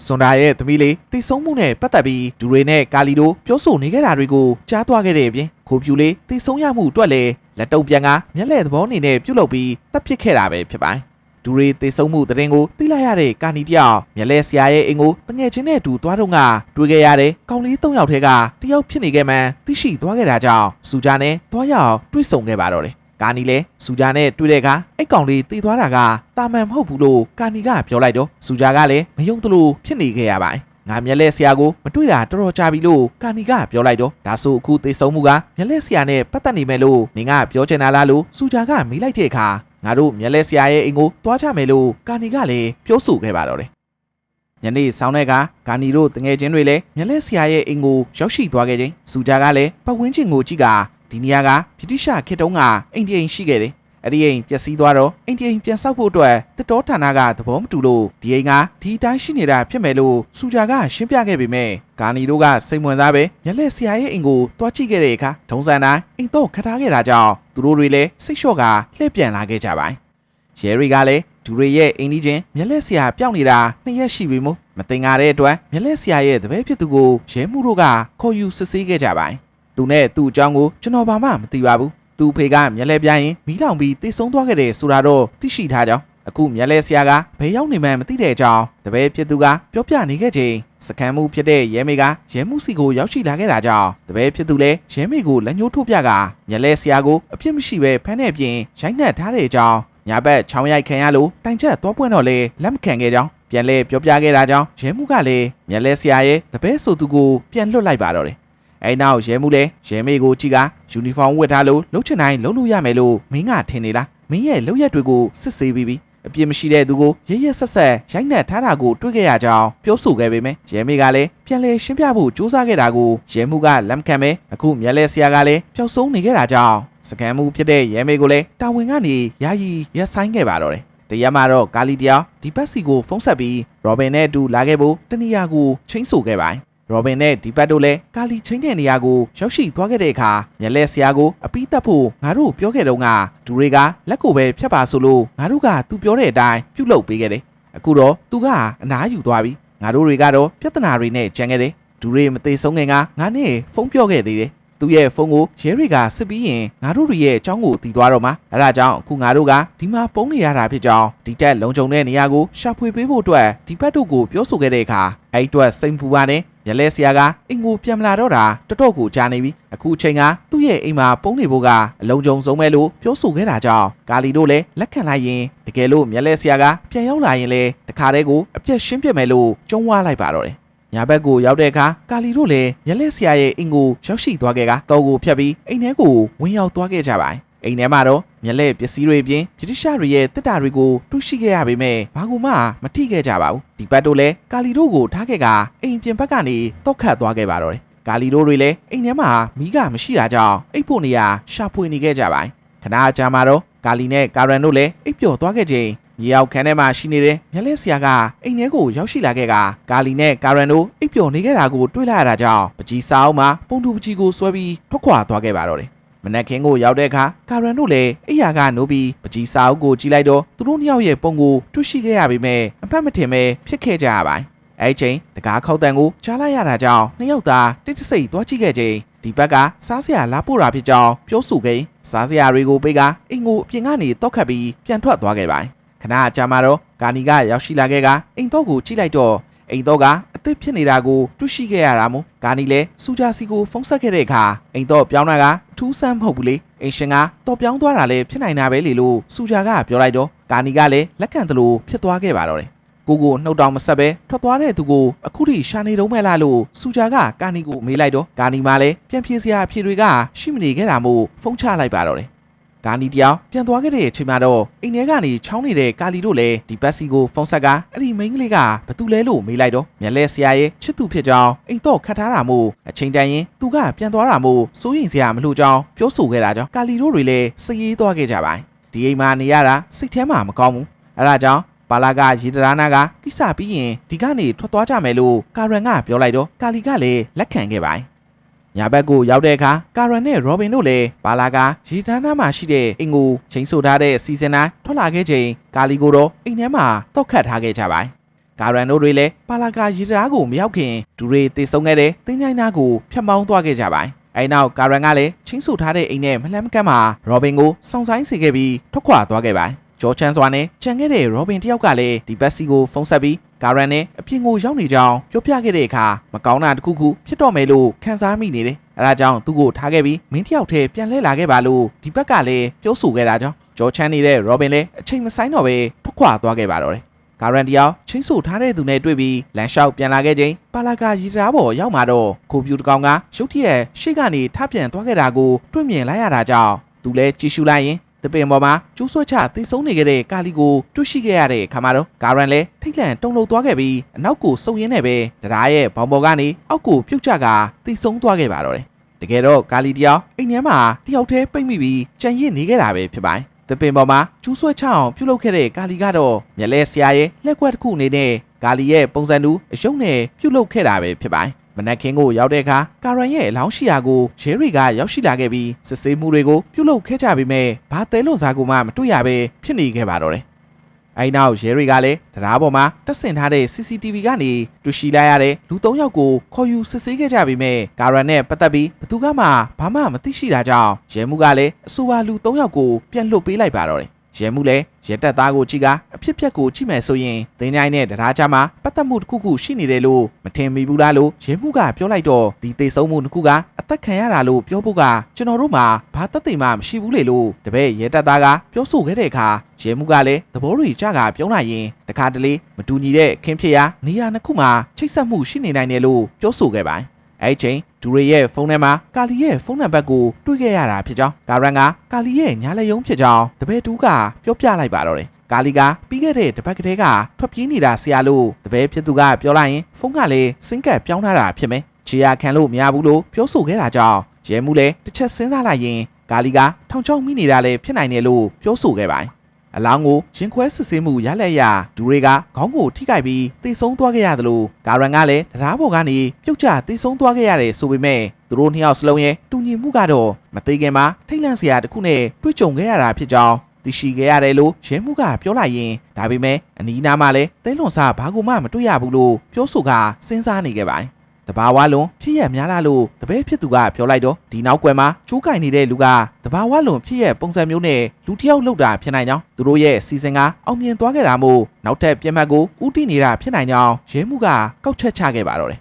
စွန်ဒါရဲ့သမီးလေးတိတ်ဆုံးမှုနဲ့ပတ်သက်ပြီးဒူရီနဲ့ကာလီတို့ပြောဆိုနေခဲ့တာတွေကိုကြားသွားခဲ့တဲ့အပြင်ခိုးပြူလေးတိတ်ဆုံးရမှုအတွက်လည်းလက်တုပ်ပြန်ကမျက်လက်သဘောအနေနဲ့ပြုတ်လုပ်ပြီးတပ်ပစ်ခဲ့တာပဲဖြစ်ပါတယ် ဒူရီတေဆုံးမှုသတင်းကိုသိလိုက်ရတဲ့ကာနီတယောက်မျက်လဲဆရာရဲ့အိမ်ကိုတငယ်ချင်းနဲ့အတူသွားတော့ကတွေ့ခဲ့ရတဲ့ကောင်လေး၃ယောက်ထဲကတယောက်ဖြစ်နေခဲ့မှန်းသိရှိသွားခဲ့တာကြောင့်စူဂျာနဲ့သွားရအောင်တွေ့ဆုံခဲ့ပါတော့တယ်ကာနီလည်းစူဂျာနဲ့တွေ့တဲ့အခါအဲ့ကောင်လေးတည်သွားတာကတာမန်မဟုတ်ဘူးလို့ကာနီကပြောလိုက်တော့စူဂျာကလည်းမယုံသလိုဖြစ်နေခဲ့ရပါတယ်ငါမျက်လက်ဆရာကိုမတွေ့တာတော်တော်ကြာပြီလို့ကာနီကပြောလိုက်တော့ဒါဆိုအခုသေဆုံးမှုကမျက်လက်ဆရာနဲ့ပတ်သက်နေမယ်လို့နင်ကပြောချင်တာလားလို့စူဂျာကမေးလိုက်တဲ့အခါ ငါတို့မျက်လက်ဆရာရဲ့အိမ်ကိုတွားကြမယ်လို့ကာနီကလည်းပြောဆိုခဲ့ပါတော့တယ်ညနေဆောင်တဲ့ကကာနီတို့တငယ်ချင်းတွေလည်းမျက်လက်ဆရာရဲ့အိမ်ကိုရောက်ရှိသွားခဲ့ခြင်းစူဂျာကလည်းပတ်ဝန်းကျင်ကိုကြည့်ကဒီနေရာကဗြိတိရှခေတ်တုန်းကအိမ်တအိမ်ရှိခဲ့တယ် အဲ့ဒီအိမ်ပျက်စီးသွားတော့အိမ်တအိမ်ပြန်ဆောက်ဖို့အတွက်တစ်တော်ဌာနကသဘောမတူလို့ဒီအိမ်ကဒီအတိုင်းရှိနေတာဖြစ်မယ်လို့စူဂျာကရှင်းပြခဲ့ပေမဲ့ဂါနီတို့ကစိတ်ဝင်စားပဲမျက်လက်ဆရာရဲ့အိမ်ကိုတွားကြည့်ခဲ့တဲ့အခါထုံးစံတိုင်းအိမ်တော့ခတ်ထားခဲ့တာကြောင့်သူတို့တွေလည်းစိတ်လျှော့ကလှည့်ပြန်လာခဲ့ကြပါတယ်ရဲတွေကလည်းဒူတွေရဲ့အိမ်ကြီးချင်းမျက်လက်ဆရာပျောက်နေတာနှစ်ရက်ရှိပြီမို့မတင်ကားတဲ့အတွက်မျက်လက်ဆရာရဲ့တပည့်ဖြစ်သူကိုရဲမှုတို့ကခေါ်ယူစစ်ဆေးခဲ့ကြပါတယ်သူနဲ့သူ့အကြောင်းကိုကျွန်တော်ဘာမှမသိပါဘူး သူ့ဖေကမျက်လဲပြရင်မီးလောင်ပြီးတိတ်ဆုံးသွားခဲ့တယ်ဆိုတာတော့သိရှိထားကြောင်းအခုမျက်လဲဆရာကဘယ်ရောက်နေမှန်းမသိတဲ့အကြောင်းတပည့်ဖြစ်သူကပြောပြနေခဲ့ချိန်စကန်မှုဖြစ်တဲ့ရဲမေကရဲမှုစီကိုရောက်ရှိလာခဲ့တာကြောင့်တပည့်ဖြစ်သူလည်းရဲမေကိုလက်ညှိုးထိုးပြကမျက်လဲဆရာကိုအပြစ်မရှိပဲဖမ်းတဲ့အပြင်ရိုက်နှက်ထားတဲ့အကြောင်းညာဘက်ချောင်းရိုက်ခံရလို့တိုင်ချက်သွားပွင့်တော့လေလက်မခံခဲ့ကြောင်းပြန်လဲပြောပြခဲ့တာကြောင့်ရဲမှုကလည်းမျက်လဲဆရာရဲ့တပည့်ဆိုသူကိုပြန်လွတ်လိုက်ပါတော့တယ် အဲနောက်ရဲမှုလဲရဲမေကိုကြည့်ကယူနီဖောင်းဝတ်ထားလို့လှုပ်ချင်တိုင်းလှုပ်လို့ရမယ်လို့မင်းကထင်နေလားမင်းရဲ့လှုပ်ရက်တွေကိုစစ်ဆေးပြီးပြီအပြစ်မရှိတဲ့သူကိုရရဆက်ဆက်ရိုက်နှက်ထားတာကိုတွေ့ခဲ့ရကြောင်းပြောဆိုခဲ့ပေမယ့်ရဲမေကလည်းပြန်လဲရှင်းပြဖို့ကြိုးစားခဲ့တာကိုရဲမှုကလက်မခံပဲအခုမျက်လဲဆရာကလည်းပျောက်ဆုံးနေခဲ့တာကြောင့်စကန်မှုဖြစ်တဲ့ရဲမေကိုလည်းတာဝန်ကနေယာယီရက်ဆိုင်ခဲ့ပါတော့တယ်တရက်မှာတော့ကာလီတယောက်ဒီဘက်စီကိုဖုန်းဆက်ပြီးရောဘင်နဲ့အတူလာခဲ့ဖို့တနည်းအားကိုချင်းဆိုခဲ့ပါတယ် ရောဘင်နဲ့ဒီပတ်တို့လည်းကာလီချင်းတဲ့နေရာကိုရောက်ရှိသွားခဲ့တဲ့အခါမျက်လက်ဆရာကိုအပီးတက်ဖို့ငါတို့ပြောခဲ့တော့ကဒူတွေကလက်ကိုပဲဖြတ်ပါဆိုလို့ငါတို့ကသူပြောတဲ့အတိုင်းပြုတ်လုပ်ပေးခဲ့တယ်အခုတော့သူကအနားယူသွားပြီငါတို့တွေကတော့ပြဿနာတွေနဲ့ကြံခဲ့တယ်ဒူတွေမသေးဆုံးခင်ကငါနဲ့ဖုန်းပြောခဲ့သေးတယ်သူ့ရဲ့ဖုန်းကိုရဲတွေကစစ်ပြီးရင်ငါတို့တွေရဲ့အကြောင်းကိုတီးသွားတော့မှာအဲဒါကြောင့်အခုငါတို့ကဒီမှာပုံနေရတာဖြစ်ကြောင်းဒီတက်လုံခြုံတဲ့နေရာကိုရှာဖွေပေးဖို့အတွက်ဒီဘက်တို့ကိုပြောဆိုခဲ့တဲ့အခါအဲ့အတွက်စိန်ဖူပါနဲ့ ရလဲဆရာကအင်ကိုပြန်မလာတော့တာတော်တော်ကိုကြာနေပြီအခုအချိန်ကသူ့ရဲ့အိမ်မှာပုံနေဖို့ကအလုံးကြုံဆုံးပဲလို့ပြောဆိုခဲ့တာကြောင့်ကာလီတို့လည်းလက်ခံလိုက်ရင်တကယ်လို့မျက်လဲဆရာကပြန်ရောက်လာရင်လည်းတခါတည်းကိုအပြက်ရှင်းပြမယ်လို့ကြုံဝါလိုက်ပါတော့တယ်ညာဘက်ကိုရောက်တဲ့အခါကာလီတို့လည်းမျက်လက်ဆရာရဲ့အင်ကိုရောက်ရှိသွားခဲ့ကတောကိုဖြတ်ပြီးအိမ်ထဲကိုဝင်ရောက်သွားခဲ့ကြပါတယ်။ အိမ်ထဲမှာတော့မျက်လက်ပစ္စည်းတွေအပြင်ဗြိတိရှတွေရဲ့တစ်တာတွေကိုတွေ့ရှိခဲ့ရပေမဲ့ဘာကူမှမထိခဲ့ကြပါဘူး။ဒီဘက်တို့လည်းကာလီတို့ကိုထားခဲ့ကအိမ်ပြင်ဘက်ကနေတောက်ခတ်သွားခဲ့ပါတော့တယ်။ကာလီတို့တွေလည်းအိမ်ထဲမှာမီးကမရှိတာကြောင့်အိပ်ဖို့နေရာရှာဖွေနေခဲ့ကြပါတယ်။ခဏအကြာမှာတော့ကာလီနဲ့ကာရန်တို့လည်းအိပ်ပျော်သွားခဲ့ချိန်မြေရောက်ခန်းထဲမှာရှိနေတဲ့မျက်လက်ဆရာကအိမ်ထဲကိုရောက်ရှိလာခဲ့ကကာလီနဲ့ကာရန်တို့အိပ်ပျော်နေခဲ့တာကိုတွေ့လာရတာကြောင့်ပကြီးစာအုပ်မှာပုံတူပကြီးကိုဆွဲပြီးထွက်ခွာသွားခဲ့ပါတော့တယ် မနက်ခင်းကိုရောက်တဲ့အခါကာရန်တို့လည်းအိယာကနိုးပြီးပကြီးစာအုပ်ကိုကြည့်လိုက်တော့သူတို့နှစ်ယောက်ရဲ့ပုံကိုတွေ့ရှိခဲ့ရပေမဲ့အဖတ်မထင်ပဲဖြစ်ခဲ့ကြရပါတယ်အဲ့ဒီချိန်တကားခောက်တန်ကိုကြားလိုက်ရတာကြောင့်နှစ်ယောက်သားတိတ်တဆိတ်သွားကြည့်ခဲ့ချိန်ဒီဘက်ကစားစရာလာပို့တာဖြစ်ကြောင်းပြောဆိုခဲ့စားစရာတွေကိုပေးကအင်ကိုအပြင်ကနေတောက်ခတ်ပြီးပြန်ထွက်သွားခဲ့ပါတယ်ခဏအကြာမှာတော့ကာနီကရောက်ရှိလာခဲ့ကအိမ်တော့ကိုကြည့်လိုက်တော့အိမ်တော့ကအသစ်ဖြစ်နေတာကိုတွေ့ရှိခဲ့ရတာမို့ကာနီလည်းစူဂျာစီကိုဖုန်းဆက်ခဲ့တဲ့အခါအိမ်တော့ပြောင်းတာကအ ထူးဆန်းမဟုတ်ဘူးလေအိမ်ရှင်ကတော့ပြောင်းသွားတာလည်းဖြစ်နိုင်တာပဲလေလို့စူဂျာကပြောလိုက်တော့ကာနီကလည်းလက်ခံသလိုဖြစ်သွားခဲ့ပါတော့တယ်ကိုကိုကိုနှုတ်တောင်မဆက်ပဲထွက်သွားတဲ့သူကိုအခုထိရှာနေတော့မဲ့လားလို့စူဂျာကကာနီကိုမေးလိုက်တော့ကာနီမှလည်းပြန်ပြေးစရာအဖြေတွေကရှိမနေခဲ့တာမို့ဖုန်းချလိုက်ပါတော့တယ် ကာနီတယောက်ပြန်သွားခဲ့တဲ့အချိန်မှာတော့အိမ်ထဲကနေချောင်းနေတဲ့ကာလီတို့လည်းဒီဘက်စီကိုဖုန်းဆက်ကအဲ့ဒီမိန်းကလေးကဘသူလဲလို့မေးလိုက်တော့မျက်လဲဆရာရဲ့ချစ်သူဖြစ်ကြောင်းအိမ်တော့ခတ်ထားတာမို့အချိန်တန်ရင်သူကပြန်သွားတာမို့စိုးရင်စရာမလိုကြောင်းပြောဆိုခဲ့တာကြောင့်ကာလီတို့တွေလည်းစည်ရေးသွားခဲ့ကြပါတယ်ဒီအိမ်မှာနေရတာစိတ်ထဲမှာမကောင်းဘူးအဲ့ဒါကြောင့်ပါလာကရေတရာနာကကိစ္စပြီးရင်ဒီကနေထွက်သွားကြမယ်လို့ကာရန်ကပြောလိုက်တော့ကာလီကလည်းလက်ခံခဲ့ပါတယ်။ ညာဘက်ကိုရောက်တဲ့အခါကာရန်နဲ့ရောဘင်တို့လည်းပါလာကရေတရာနာမှာရှိတဲ့အင်ကိုချိန်ဆထားတဲ့စီဇန်တိုင်းထွက်လာခဲ့ချိန်ကာလီကိုတော့အိမ်ထဲမှာတောက်ခတ်ထားခဲ့ကြပါတယ်။ကာရန်တို့တွေလည်းပါလာကရေတရာကိုမရောက်ခင်ဒူတွေတေဆုံးခဲ့တဲ့တင်းချိုင်းနာကိုဖျက်မောင်းသွားခဲ့ကြပါတယ်။အဲနောက်ကာရန်ကလည်းချင်းဆူထားတဲ့အိမ်နဲ့မလှမ်းမကမ်းမှာရောဘင်ကိုစောင့်ဆိုင်စေခဲ့ပြီးထွက်ခွာသွားခဲ့ပါတယ်။ဂျော်ချန်စွာနဲ့ကြံခဲ့တဲ့ရောဘင်တယောက်ကလည်းဒီဘက်စီကိုဖုန်းဆက်ပြီး ကာရန်နဲ့အပြင်ကိုရောက်နေကြောင်းပြောပြခဲ့တဲ့အခါမကောင်းတာတစ်ခုခုဖြစ်တော့မယ်လို့ခံစားမိနေတယ်။အဲဒါကြောင့်သူ့ကိုထားခဲ့ပြီးမင်းတယောက်တည်းပြန်လဲလာခဲ့ပါလို့ဒီဘက်ကလည်းပြောဆိုခဲ့တာကြောင့်ဂျော်ချန်နေတဲ့ရောဘင်လည်းအချိန်မဆိုင်တော့ပဲထွက်ခွာသွားခဲ့ပါတော့တယ်။ကာရန်တယောက်ချင်းဆူထားတဲ့သူနဲ့တွေ့ပြီးလမ်းလျှောက်ပြန်လာခဲ့ချိန်ပါလာကရီတရာပေါ်ရောက်มาတော့ကိုပြူတကောင်ကရုတ်တရက်ရှေ့ကနေထပြန်သွားခဲ့တာကိုတွေ့မြင်လိုက်ရတာကြောင့်သူလည်းကြည့်ရှုလိုက်ရင် တပင်ပေါ်မှာကျိုးဆွဲချသိဆုံးနေခဲ့တဲ့ကာလီကိုတွေ့ရှိခဲ့ရတဲ့အခါမှာတော့ကာရန်လည်းထိတ်လန့်တုန်လှုပ်သွားခဲ့ပြီးအနောက်ကိုစုပ်ရင်းနဲ့ပဲတရားရဲ့ဘောင်ပေါ်ကနေအောက်ကိုပြုတ်ကျကသိဆုံးသွားခဲ့ပါတော့တယ်တကယ်တော့ကာလီတယောက်အိမ်ထဲမှာတယောက်တည်းပိတ်မိပြီးကြံရစ်နေခဲ့တာပဲဖြစ်ပါတယ်တပင်ပေါ်မှာကျူးဆွဲချအောင်ပြုတ်လုပ်ခဲ့တဲ့ကာလီကတော့မျက်လဲဆရာရဲ့လက်ကွက်တစ်ခုအနေနဲ့ကာလီရဲ့ပုံစံတူအယုံနဲ့ပြုတ်လုပ်ခဲ့တာပဲဖြစ်ပါတယ်။ မနက်ခင်းကိုရောက်တဲ့အခါကာရန်ရဲ့အလောင်းရှိရာကိုရဲတွေကရောက်ရှိလာခဲ့ပြီးစစ်ဆေးမှုတွေကိုပြုတ်လုပ်ခဲ့ကြပေမဲ့ဘာတဲလွန်စားကိုမှမတွေ့ရပဲဖြစ်နေခဲ့ပါတော့တယ်။အဲဒီနောက်ရဲတွေကလည်းတရားပေါ်မှာတက်ဆင်ထားတဲ့ CCTV ကနေတွေ့ရှိလိုက်ရတဲ့လူ၃ယောက်ကိုခေါ်ယူစစ်ဆေးခဲ့ကြပေမဲ့ကာရန်နဲ့ပတ်သက်ပြီးဘသူကမှဘာမှမသိရှိတာကြောင့်ရဲမှုကလည်းအဆိုပါလူ၃ယောက်ကိုပြန်လွှတ်ပေးလိုက်ပါတော့တယ်။ ရဲမှုလည်းရဲတပ်သားကိုကြည့်ကအဖြစ်ပြက်ကိုကြည့်မယ်ဆိုရင်တင်းတိုင်းနဲ့တရားချမှာပတ်သက်မှုတစ်ခုခုရှိနေတယ်လို့မထင်မိဘူးလားလို့ရဲမှုကပြောလိုက်တော့ဒီသိဆုံးမှုတစ်ခုကအသက်ခံရတာလို့ပြောဖို့ကကျွန်တော်တို့မှာဘာသက်သေမှမရှိဘူးလေလို့တပည့်ရဲတပ်သားကပြောဆိုခဲ့တဲ့အခါရဲမှုကလည်းသဘောတွေကြကပြောလိုက်ရင်တခါတလေမတူညီတဲ့အခင်းဖြစ်ရာနေရာနှစ်ခုမှာချိတ်ဆက်မှုရှိနေနိုင်တယ်လို့ပြောဆိုခဲ့ပါတယ် အဲ့ဒီချိန်ဒူရီရဲ့ဖုန်းထဲမှာကာလီရဲ့ဖုန်းနံပါတ်ကိုတွေ့ခဲ့ရတာဖြစ်ကြောင်းကာရန်ကကာလီရဲ့ညာလက်ယုံဖြစ်ကြောင်းတပည့်တူကပြောပြလိုက်ပါတော့တယ်ကာလီကပြီးခဲ့တဲ့တစ်ပတ်ကလေးကထွက်ပြေးနေတာဆရာလို့တပည့်ဖြစ်သူကပြောလိုက်ရင်ဖုန်းကလည်းစင်ကပ်ပြောင်းထားတာဖြစ်မယ်ချီယာခံလို့မရဘူးလို့ပြောဆိုခဲ့တာကြောင့်ရဲမှုလည်းတစ်ချက်စဉ်းစားလိုက်ရင်ကာလီကထောင်ချောက်မိနေတာလည်းဖြစ်နိုင်တယ်လို့ပြောဆိုခဲ့ပါတယ် အလောင်းကိုရင်ခွဲစစ်ဆေးမှုရလက်ရဒူတွေကခေါင်းကိုထိခိုက်ပြီးတိတ်ဆုံးသွားခဲ့ရတယ်လို့ကာရန်ကလည်းတရားပေါ်ကနေပြုတ်ကျတိတ်ဆုံးသွားခဲ့ရတယ်ဆိုပေမဲ့သူတို့နှစ်ယောက်စလုံးရဲ့တူညီမှုကတော့မသေးခင်မှာထိတ်လန့်စရာတစ်ခုနဲ့တွေ့ကြုံခဲ့ရတာဖြစ်ကြောင်းသိရှိခဲ့ရတယ်လို့ရဲမှုကပြောလိုက်ရင်ဒါပေမဲ့အနီးနားမှာလည်းတဲလွန်စားဘာကူမှမတွေ့ရဘူးလို့ပြောဆိုကစဉ်းစားနေခဲ့ပါတယ် တဘာဝလွန်ဖြစ်ရများလားလို့တပည့်ဖြစ်သူကပြောလိုက်တော့ဒီနောက်ကွယ်မှာကျိုးကင်နေတဲ့လူကတဘာဝလွန်ဖြစ်ရပုံစံမျိုးနဲ့လူတစ်ယောက်လောက်တာဖြစ်နိုင်ကြောင်းသူတို့ရဲ့စီစဉ်ကအောင်မြင်သွားခဲ့တာမို့နောက်ထပ်ပြက်မှတ်ကိုဥတီနေတာဖြစ်နိုင်ကြောင်းရဲမှုကကောက်ချက်ချခဲ့ပါတော့တယ်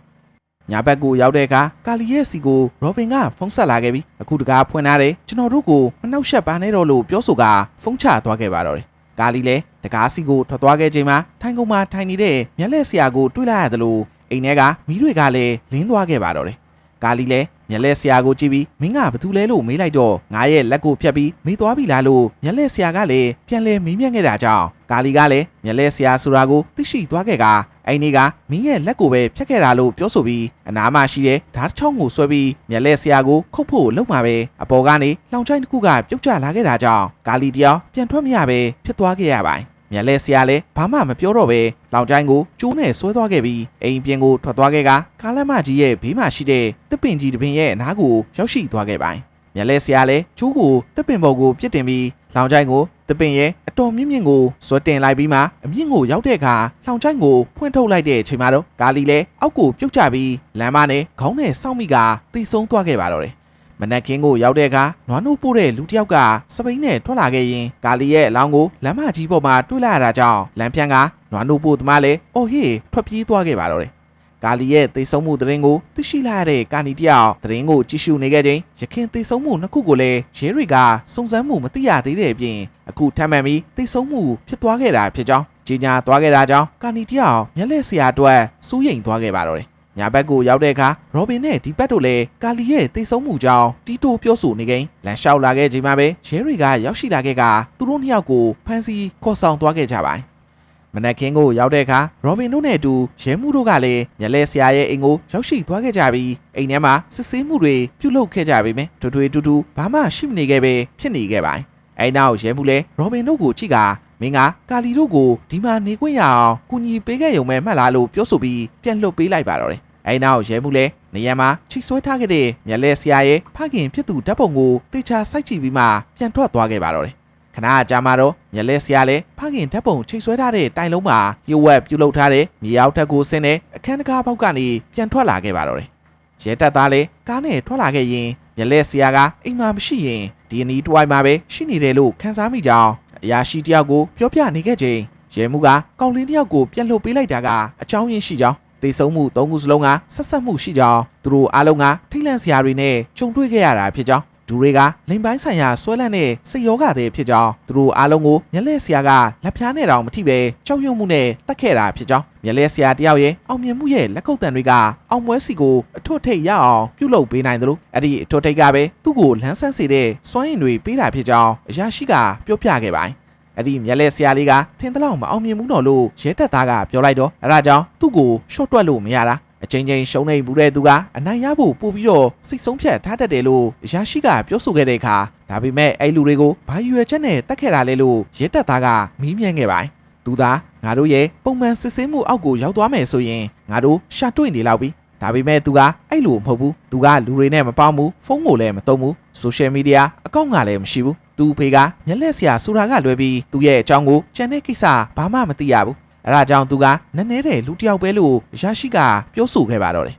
ညာဘက်ကိုရောက်တဲ့အခါကာလီရဲ့စီကိုရောဘင်ကဖုန်းဆက်လာခဲ့ပြီးအခုတကားဖွင့်ထားတယ်ကျွန်တော်တို့ကိုမနှောက်ယှက်ပါနဲ့တော့လို့ပြောဆိုကဖုန်းချသွားခဲ့ပါတော့တယ်ကာလီလည်းတကားစီကိုထွက်သွားခဲ့ချိန်မှာထိုင်ကုန်မှာထိုင်နေတဲ့မျက်လက်ဆရာကိုတွေ့လိုက်ရသလို အိမ်ထဲကမိတွေကလည်းလင်းသွားခဲ့ပါတော့တယ်။ကာလီလည်းမျက်လက်ဆရာကိုကြည့်ပြီးမင်းကဘာတူလဲလို့မေးလိုက်တော့ငါရဲ့လက်ကိုဖြတ်ပြီးမေးသွားပြီလားလို့မျက်လက်ဆရာကလည်းပြန်လဲမေးမြန်းခဲ့တာကြောင့်ကာလီကလည်းမျက်လက်ဆရာဆိုတာကိုသိရှိသွားခဲ့ကအိမ်ကြီးကမင်းရဲ့လက်ကိုပဲဖြတ်ခဲ့တာလို့ပြောဆိုပြီးအနားမှာရှိတဲ့ဓာတ်ချောင်းကိုဆွဲပြီးမျက်လက်ဆရာကိုခုတ်ဖို့လုံမှာပဲအပေါ်ကနေလောင်ချိုင်းတစ်ခုကပြုတ်ကျလာခဲ့တာကြောင့်ကာလီတယောက်ပြန်ထွက်မရပဲဖြစ်သွားခဲ့ရပါတယ် မြက်လဲဆရာလည်းဘာမှမပြောတော့ပဲလောင်ချိုင်းကိုကျိုးနဲ့ဆွဲသွားခဲ့ပြီးအိမ်ပြင်ကိုထွက်သွားခဲ့ကကားလမ်းမကြီးရဲ့ဘေးမှာရှိတဲ့တစ်ပင်ကြီးတစ်ပင်ရဲ့အနားကိုရောက်ရှိသွားခဲ့ပါတယ်မြက်လဲဆရာလည်းကျိုးကိုတစ်ပင်ပေါ်ကိုပြစ်တင်ပြီးလောင်ချိုင်းကိုတစ်ပင်ရဲ့အတော်မြင့်မြင့်ကိုဆွဲတင်လိုက်ပြီးမှအမြင့်ကိုရောက်တဲ့အခါလောင်ချိုင်းကိုဖွင့်ထုတ်လိုက်တဲ့အချိန်မှာတော့ကာလီလည်းအောက်ကိုပြုတ်ကျပြီးလမ်းမနဲ့ခေါင်းနဲ့စောင့်မိကတိတ်ဆုံးသွားခဲ့ပါတော့တယ် မနက်ခင်းကိုရောက်တဲ့အခါနွားနိုးပို့တဲ့လူတစ်ယောက်ကစပိန်နဲ့ထွက်လာခဲ့ရင်ကာလီရဲ့အလောင်းကိုလမ်းမကြီးပေါ်မှာတွေ့လာရတာကြောင့်လမ်းဖြန်းကနွားနိုးပို့သမားလည်းအော်ဟေးထွက်ပြေးသွားခဲ့ပါတော့တယ်။ကာလီရဲ့သိဆုံးမှုသတင်းကိုသိရှိလာရတဲ့ကာနီတယောက်သတင်းကိုကြည့်ရှုနေခဲ့ချိန်ရခင်သိဆုံးမှုနှစ်ခုကိုလည်းရဲတွေကစုံစမ်းမှုမသိရသေးတဲ့အပြင်အခုထပ်မံပြီးသိဆုံးမှုဖြစ်သွားခဲ့တာဖြစ်ကြောင်းကြီးညာသွားခဲ့တာကြောင့်ကာနီတယောက်မျက်လက်ဆရာအတွက်စူးရိမ်သွားခဲ့ပါတော့တယ် ညာဘက်ကိုရောက်တဲ့အခါရောဘင်နဲ့ဒီဘက်တို့လည်းကာလီရဲ့တိတ်ဆုံးမှုကြောင့်တီတိုပြောဆိုနေကိန်းလန်လျှောက်လာခဲ့ချိန်မှာပဲရဲတွေကရောက်ရှိလာခဲ့ကသူတို့နှစ်ယောက်ကိုဖမ်းဆီးခေါ်ဆောင်သွားခဲ့ကြပါတယ်မနက်ခင်းကိုရောက်တဲ့အခါရောဘင်တို့နဲ့အတူရဲမှုတို့ကလည်းမျက်လဲဆရာရဲ့အိမ်ကိုရောက်ရှိသွားခဲ့ကြပြီးအိမ်ထဲမှာစစ်ဆေးမှုတွေပြုလုပ်ခဲ့ကြပြီမယ်ထွေထွေတူတူဘာမှရှိမနေခဲ့ပဲဖြစ်နေခဲ့ပါတယ်အဲ့နောက်ရဲမှုလဲရောဘင်တို့ကိုကြည့်က မင်းကကာလီတို့ကိုဒီမှာနေခွင့်ရအောင်ကူညီပေးခဲ့ရုံပဲမှတ်လားလို့ပြောဆိုပြီးပြန်လွှတ်ပေးလိုက်ပါတော့တယ်အဲ့နောက်ရဲမှုလဲနေရမှာချိတ်ဆွဲထားခဲ့တဲ့မျက်လဲဆရာရဲ့ဖခင်ဖြစ်သူဓာတ်ပုံကိုတေချာစိုက်ကြည့်ပြီးမှပြန်ထွက်သွားခဲ့ပါတော့တယ်ခဏကြာမှတော့မျက်လဲဆရာလဲဖခင်ဓာတ်ပုံချိတ်ဆွဲထားတဲ့တိုင်လုံးမှာရုပ်ဝက်ပြုတ်လုထားတဲ့မြေရောက်ထက်ကိုဆင်းတဲ့အခန်းတကားပေါက်ကနေပြန်ထွက်လာခဲ့ပါတော့တယ်။ရဲတပ်သားလဲကားနဲ့ထွက်လာခဲ့ရင်မျက်လဲဆရာကအိမ်မှာမရှိရင်ဒီအနီးတစ်ဝိုက်မှာပဲရှိနေတယ်လို့ခန်းစားမိကြောင်း အရာရှိတယောက်ကိုပြောပြနေခဲ့ချိန်ရဲမှုကကောင်းလင်းတယောက်ကိုပြန်လှုပ်ပေးလိုက်တာကအကြောင်းရင်းရှိကြောင်းသေဆုံးမှုသုံးခုစလုံးကဆက်ဆက်မှုရှိကြောင်းသူတို့အားလုံးကထိတ်လန့်စရာတွေနဲ့ကြုံတွေ့ခဲ့ရတာဖြစ်ကြောင်း ဒူတွေကလိမ်ပိုင်းဆိုင်ရာဆွဲလန့်တဲ့စိတ်ယောဂတွေဖြစ်ကြောင်းသူတို့အားလုံးကိုမျက်လက်ဆရာကလက်ဖျားနဲ့တောင်မထိပဲကြောက်ရွံ့မှုနဲ့တတ်ခဲ့တာဖြစ်ကြောင်းမျက်လက်ဆရာတယောက်ရဲ့အောင်မြင်မှုရဲ့လက်ကုပ်တန်တွေကအောင်ပွဲစီကိုအထွတ်ထိပ်ရအောင်ပြုလုပ်ပေးနိုင်သလိုအဲ့ဒီအထွတ်ထိပ်ကပဲသူ့ကိုလန်းဆန်းစေတဲ့စွမ်းရည်တွေပေးတာဖြစ်ကြောင်းအရာရှိကပြောပြခဲ့ပါတယ်အဲ့ဒီမျက်လက်ဆရာလေးကထင်သလောက်မအောင်မြင်ဘူးတော့လို့ရဲတပ်သားကပြောလိုက်တော့အဲ့ဒါကြောင့်သူ့ကိုရှော့တွက်လို့မရတာ အချိန်ချင်းရှုံးနေဘူးတဲ့သူကအနိုင်ရဖို့ပို့ပြီးတော့စိတ်ဆုံးဖြတ်ထားတတ်တယ်လို့အရာရှိကပြောဆိုခဲ့တဲ့အခါဒါပေမဲ့အဲ့လူတွေကိုဘာရွယ်ချက်နဲ့တတ်ခဲ့တာလဲလို့ရဲတပ်သားကမီးမြန်းခဲ့ပါတယ်သူသာငါတို့ရဲ့ပုံမှန်စစ်ဆေးမှုအောက်ကိုရောက်သွားမယ်ဆိုရင်ငါတို့ရှာတွေ့နေလောက်ပြီဒါပေမဲ့သူကအဲ့လိုမဟုတ်ဘူးသူကလူတွေနဲ့မပေါင်းဘူးဖုန်းကိုလည်းမသုံးဘူးဆိုရှယ်မီဒီယာအကောင့်ကလည်းမရှိဘူးသူ့ဖေကမျက်လက်ဆရာဆိုတာကလွဲပြီးသူ့ရဲ့အကြောင်းကိုကြံတဲ့ကိစ္စဘာမှမသိရဘူး အဲ့ဒါကြောင့်သူကနည်းနည်းတဲ့လူတစ်ယောက်ပဲလို့ရရှိကပြောဆိုခဲ့ပါတော့တယ်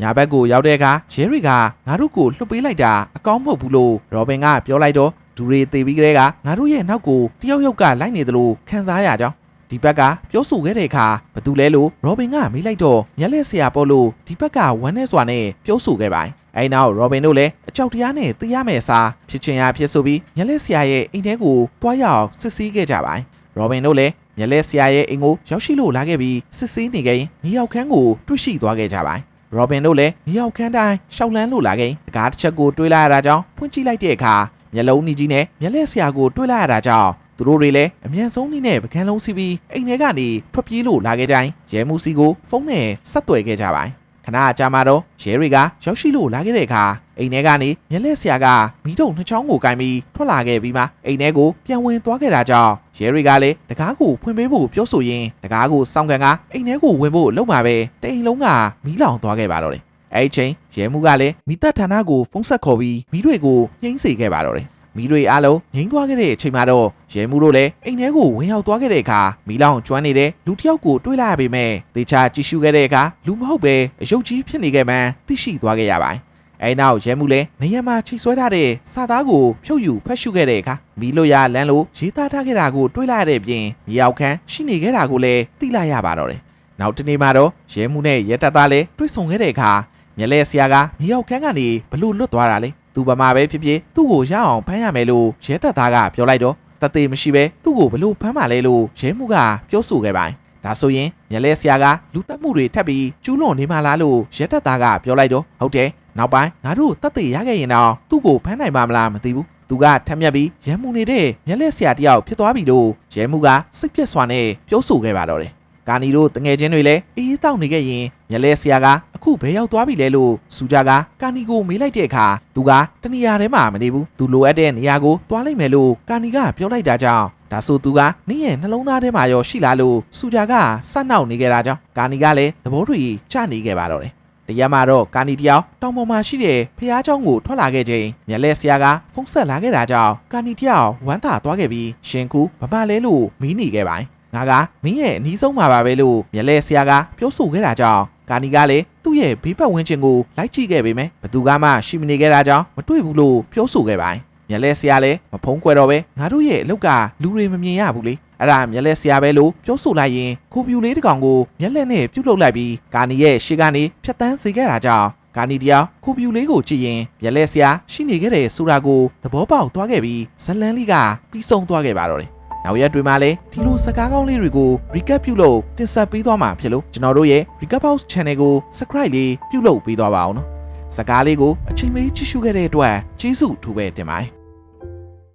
ညာဘက်ကိုရောက်တဲ့အခါရဲတွေကငါတို့ကိုလှုပ်ပေးလိုက်တာအကောင်းမဟုတ်ဘူးလို့ရောဘင်ကပြောလိုက်တော့ဒူရီသေပြီးကလေးကငါတို့ရဲ့နောက်ကိုတယောက်ယောက်ကလိုက်နေသလိုခံစားရကြောင်းဒီဘက်ကပြောဆိုခဲ့တဲ့အခါဘသူလဲလို့ရောဘင်ကမေးလိုက်တော့မျက်လက်ဆရာပေါ်လို့ဒီဘက်ကဝမ်းနဲ့စွာနဲ့ပြောဆိုခဲ့ပါတယ်။အဲဒီနောက်ရောဘင်တို့လည်းအကြောက်တရားနဲ့သိရမယ်အစားဖြစ်ချင်ရဖြစ်ဆိုပြီးမျက်လက်ဆရာရဲ့အိမ်ထဲကိုတွားရအောင်စစ်ဆေးခဲ့ကြပါတယ်။ရောဘင်တို့လည်း မျက်လက်ဆရာရဲ့အိမ်ကိုရောက်ရှိလို့လာခဲ့ပြီးစစ်ဆေးနေခဲ့ရင်မြေရောက်ခန်းကိုတွေ့ရှိသွားခဲ့ကြပါတယ်။ရောဘင်တို့လည်းမြေရောက်ခန်းတိုင်းရှောက်လန်းလို့လာခဲ့တကားတစ်ချက်ကိုတွေးလိုက်ရတာကြောင့်ဖွင့်ကြည့်လိုက်တဲ့အခါမျက်လုံးကြီးကြီးနဲ့မျက်လက်ဆရာကိုတွေးလိုက်ရတာကြောင့်သူတို့တွေလည်းအမြန်ဆုံးနည်းနဲ့ပကံလုံးစီးပြီးအိမ်ထဲကနေထွက်ပြေးလို့လာခဲ့ကြရင်ရဲမှုစီကိုဖုန်းနဲ့ဆက်သွယ်ခဲ့ကြပါတယ် ခဏကြာမှတော့ရဲတွေကရောက်ရှိလို့လာခဲ့တဲ့အခါအိမ်ထဲကနေမျက်လက်ဆရာကမိတုံနှစ်ချောင်းကိုကင်ပြီးထွက်လာခဲ့ပြီးမှအိမ်ထဲကိုပြန်ဝင်သွားခဲ့တာကြောင့်ရဲတွေကလည်းတကားကိုဖွင့်ပေးဖို့ပြောဆိုရင်းတကားကိုစောင့်ကန်ကအိမ်ထဲကိုဝင်ဖို့လုပ်မှာပဲတိမ်လုံးကမီးလောင်သွားခဲ့ပါတော့တယ်အဲ့ဒီချိန်ရဲမှုကလည်းမိသက်ဌာနကိုဖုန်းဆက်ခေါ်ပြီးမိတွေကိုနှိမ့်စေခဲ့ပါတော့တယ် မီးတွေအားလုံးငိမ့်သွားခဲ့တဲ့အချိန်မှာတော့ရဲမှုတို့လည်းအိမ်ထဲကိုဝင်ရောက်သွားခဲ့တဲ့အခါမီးလောင်ကျွမ်းနေတဲ့လူတစ်ယောက်ကိုတွေ့လိုက်ရပေမဲ့တေချာကြည့်ရှုခဲ့တဲ့အခါလူမဟုတ်ပဲအယုတ်ကြီးဖြစ်နေခဲ့မှန်းသိရှိသွားခဲ့ရပါတယ်။အဲနောက်ရဲမှုလည်းနေရမှာချိတ်ဆွဲထားတဲ့စာသားကိုဖြုတ်ယူဖတ်ရှုခဲ့တဲ့အခါမီးလို့ရလန်းလို့ရေးသားထားခဲ့တာကိုတွေ့လိုက်ရတဲ့ပြင်မြေရောက်ခန်းရှိနေခဲ့တာကိုလည်းသိလိုက်ရပါတော့တယ်။နောက်တနေ့မှတော့ရဲမှုနဲ့ရဲတပ်သားလည်းတွေ့ဆုံခဲ့တဲ့အခါမြက်လဲဆရာကမြေရောက်ခန်းကနေဘလို့လွတ်သွားတာလဲ သူဗမာပဲဖြစ်ဖြစ်သူ့ကိုရအောင်ဖမ်းရမယ်လို့ရဲတပ်သားကပြောလိုက်တော့တသေးမရှိပဲသူ့ကိုဘလို့ဖမ်းမှလဲလို့ရဲမှုကပြောဆိုခဲ့ပါတယ်ဒါဆိုရင်မြက်လဲဆရာကလူတက်မှုတွေထပ်ပြီးကျူးလွန်နေမှလားလို့ရဲတပ်သားကပြောလိုက်တော့ဟုတ်တယ်နောက်ပိုင်းငါတို့တက်သေးရခဲ့ရင်တော့သူ့ကိုဖမ်းနိုင်ပါမလားမသိဘူးသူကထက်မြက်ပြီးရဲမှုနေတဲ့မျက်လက်ဆရာတယောက်ဖြစ်သွားပြီလို့ရဲမှုကစိတ်ပြက်စွာနဲ့ပြောဆိုခဲ့ပါတော့တယ် ကာနီတို့တငယ်ချင်းတွေလည်းအေးတောက်နေခဲ့ရင်မျက်လဲဆရာကအခုဘယ်ရောက်သွားပြီလဲလို့စူကြကကာနီကိုမေးလိုက်တဲ့အခါသူကတနေရာထဲမှာမနေဘူးသူလိုအပ်တဲ့နေရာကိုသွားလိုက်မယ်လို့ကာနီကပြောလိုက်တာကြောင့်ဒါဆိုသူကနင်းရဲ့နှလုံးသားထဲမှာရောရှိလားလို့စူကြကစနောက်နေခဲ့တာကြောင့်ကာနီကလည်းသဘောတူချနေခဲ့ပါတော့တယ်တရားမှာတော့ကာနီတယောက်တောင်ပေါ်မှာရှိတဲ့ဖះเจ้าကိုထွက်လာခဲ့ချိန်မျက်လဲဆရာကဖုန်းဆက်လာခဲ့တာကြောင့်ကာနီတယောက်ဝမ်းသာသွားခဲ့ပြီးရှင်ကူဗမာလဲလို့မီးနေခဲ့ပါတယ် ငါကမင်းရဲ့အနီးဆုံးမှာပါပဲလို့မျက်လဲဆရာကပြောဆိုခဲ့တာကြောင့်ကာနီကလည်းသူ့ရဲ့ဘေးပတ်ဝန်းကျင်ကိုလိုက်ကြည့်ခဲ့ပေမဲ့ဘသူကမှရှိမနေခဲ့တာကြောင့်မတွေ့ဘူးလို့ပြောဆိုခဲ့ပါတယ်မျက်လဲဆရာလည်းမဖုံးကွယ်တော့ပဲငါတို့ရဲ့အလုတ်ကလူတွေမမြင်ရဘူးလေအဲ့ဒါမျက်လဲဆရာပဲလို့ပြောဆိုလိုက်ရင်ကိုပြူလေးတစ်ကောင်ကိုမျက်လက်နဲ့ပြုတ်လုလိုက်ပြီးကာနီရဲ့ရှေ့ကနေဖြတ်တန်းစေခဲ့တာကြောင့်ကာနီတယောက်ကိုပြူလေးကိုကြည့်ရင်မျက်လက်ဆရာရှိနေခဲ့တဲ့ဆိုတာကိုသဘောပေါက်သွားခဲ့ပြီးဇလန်းလေးကပြီးဆုံးသွားခဲ့ပါတော့တယ် နောက်ရက်တွေမှာလည်းဒီလိုစကားကောင်းလေးတွေကို recap ပြုလုပ်တင်ဆက်ပေးသွားမှာဖြစ်လို့ကျွန်တော်တို့ရဲ့ recap house channel ကို subscribe လေးပြုလုပ်ပေးသွားပါအောင်နော်စကားလေးကိုအချိန်မေးကြည့်ရှုခဲ့တဲ့အတွက်ကျေးဇူးအထူးပဲတင်ပါတယ်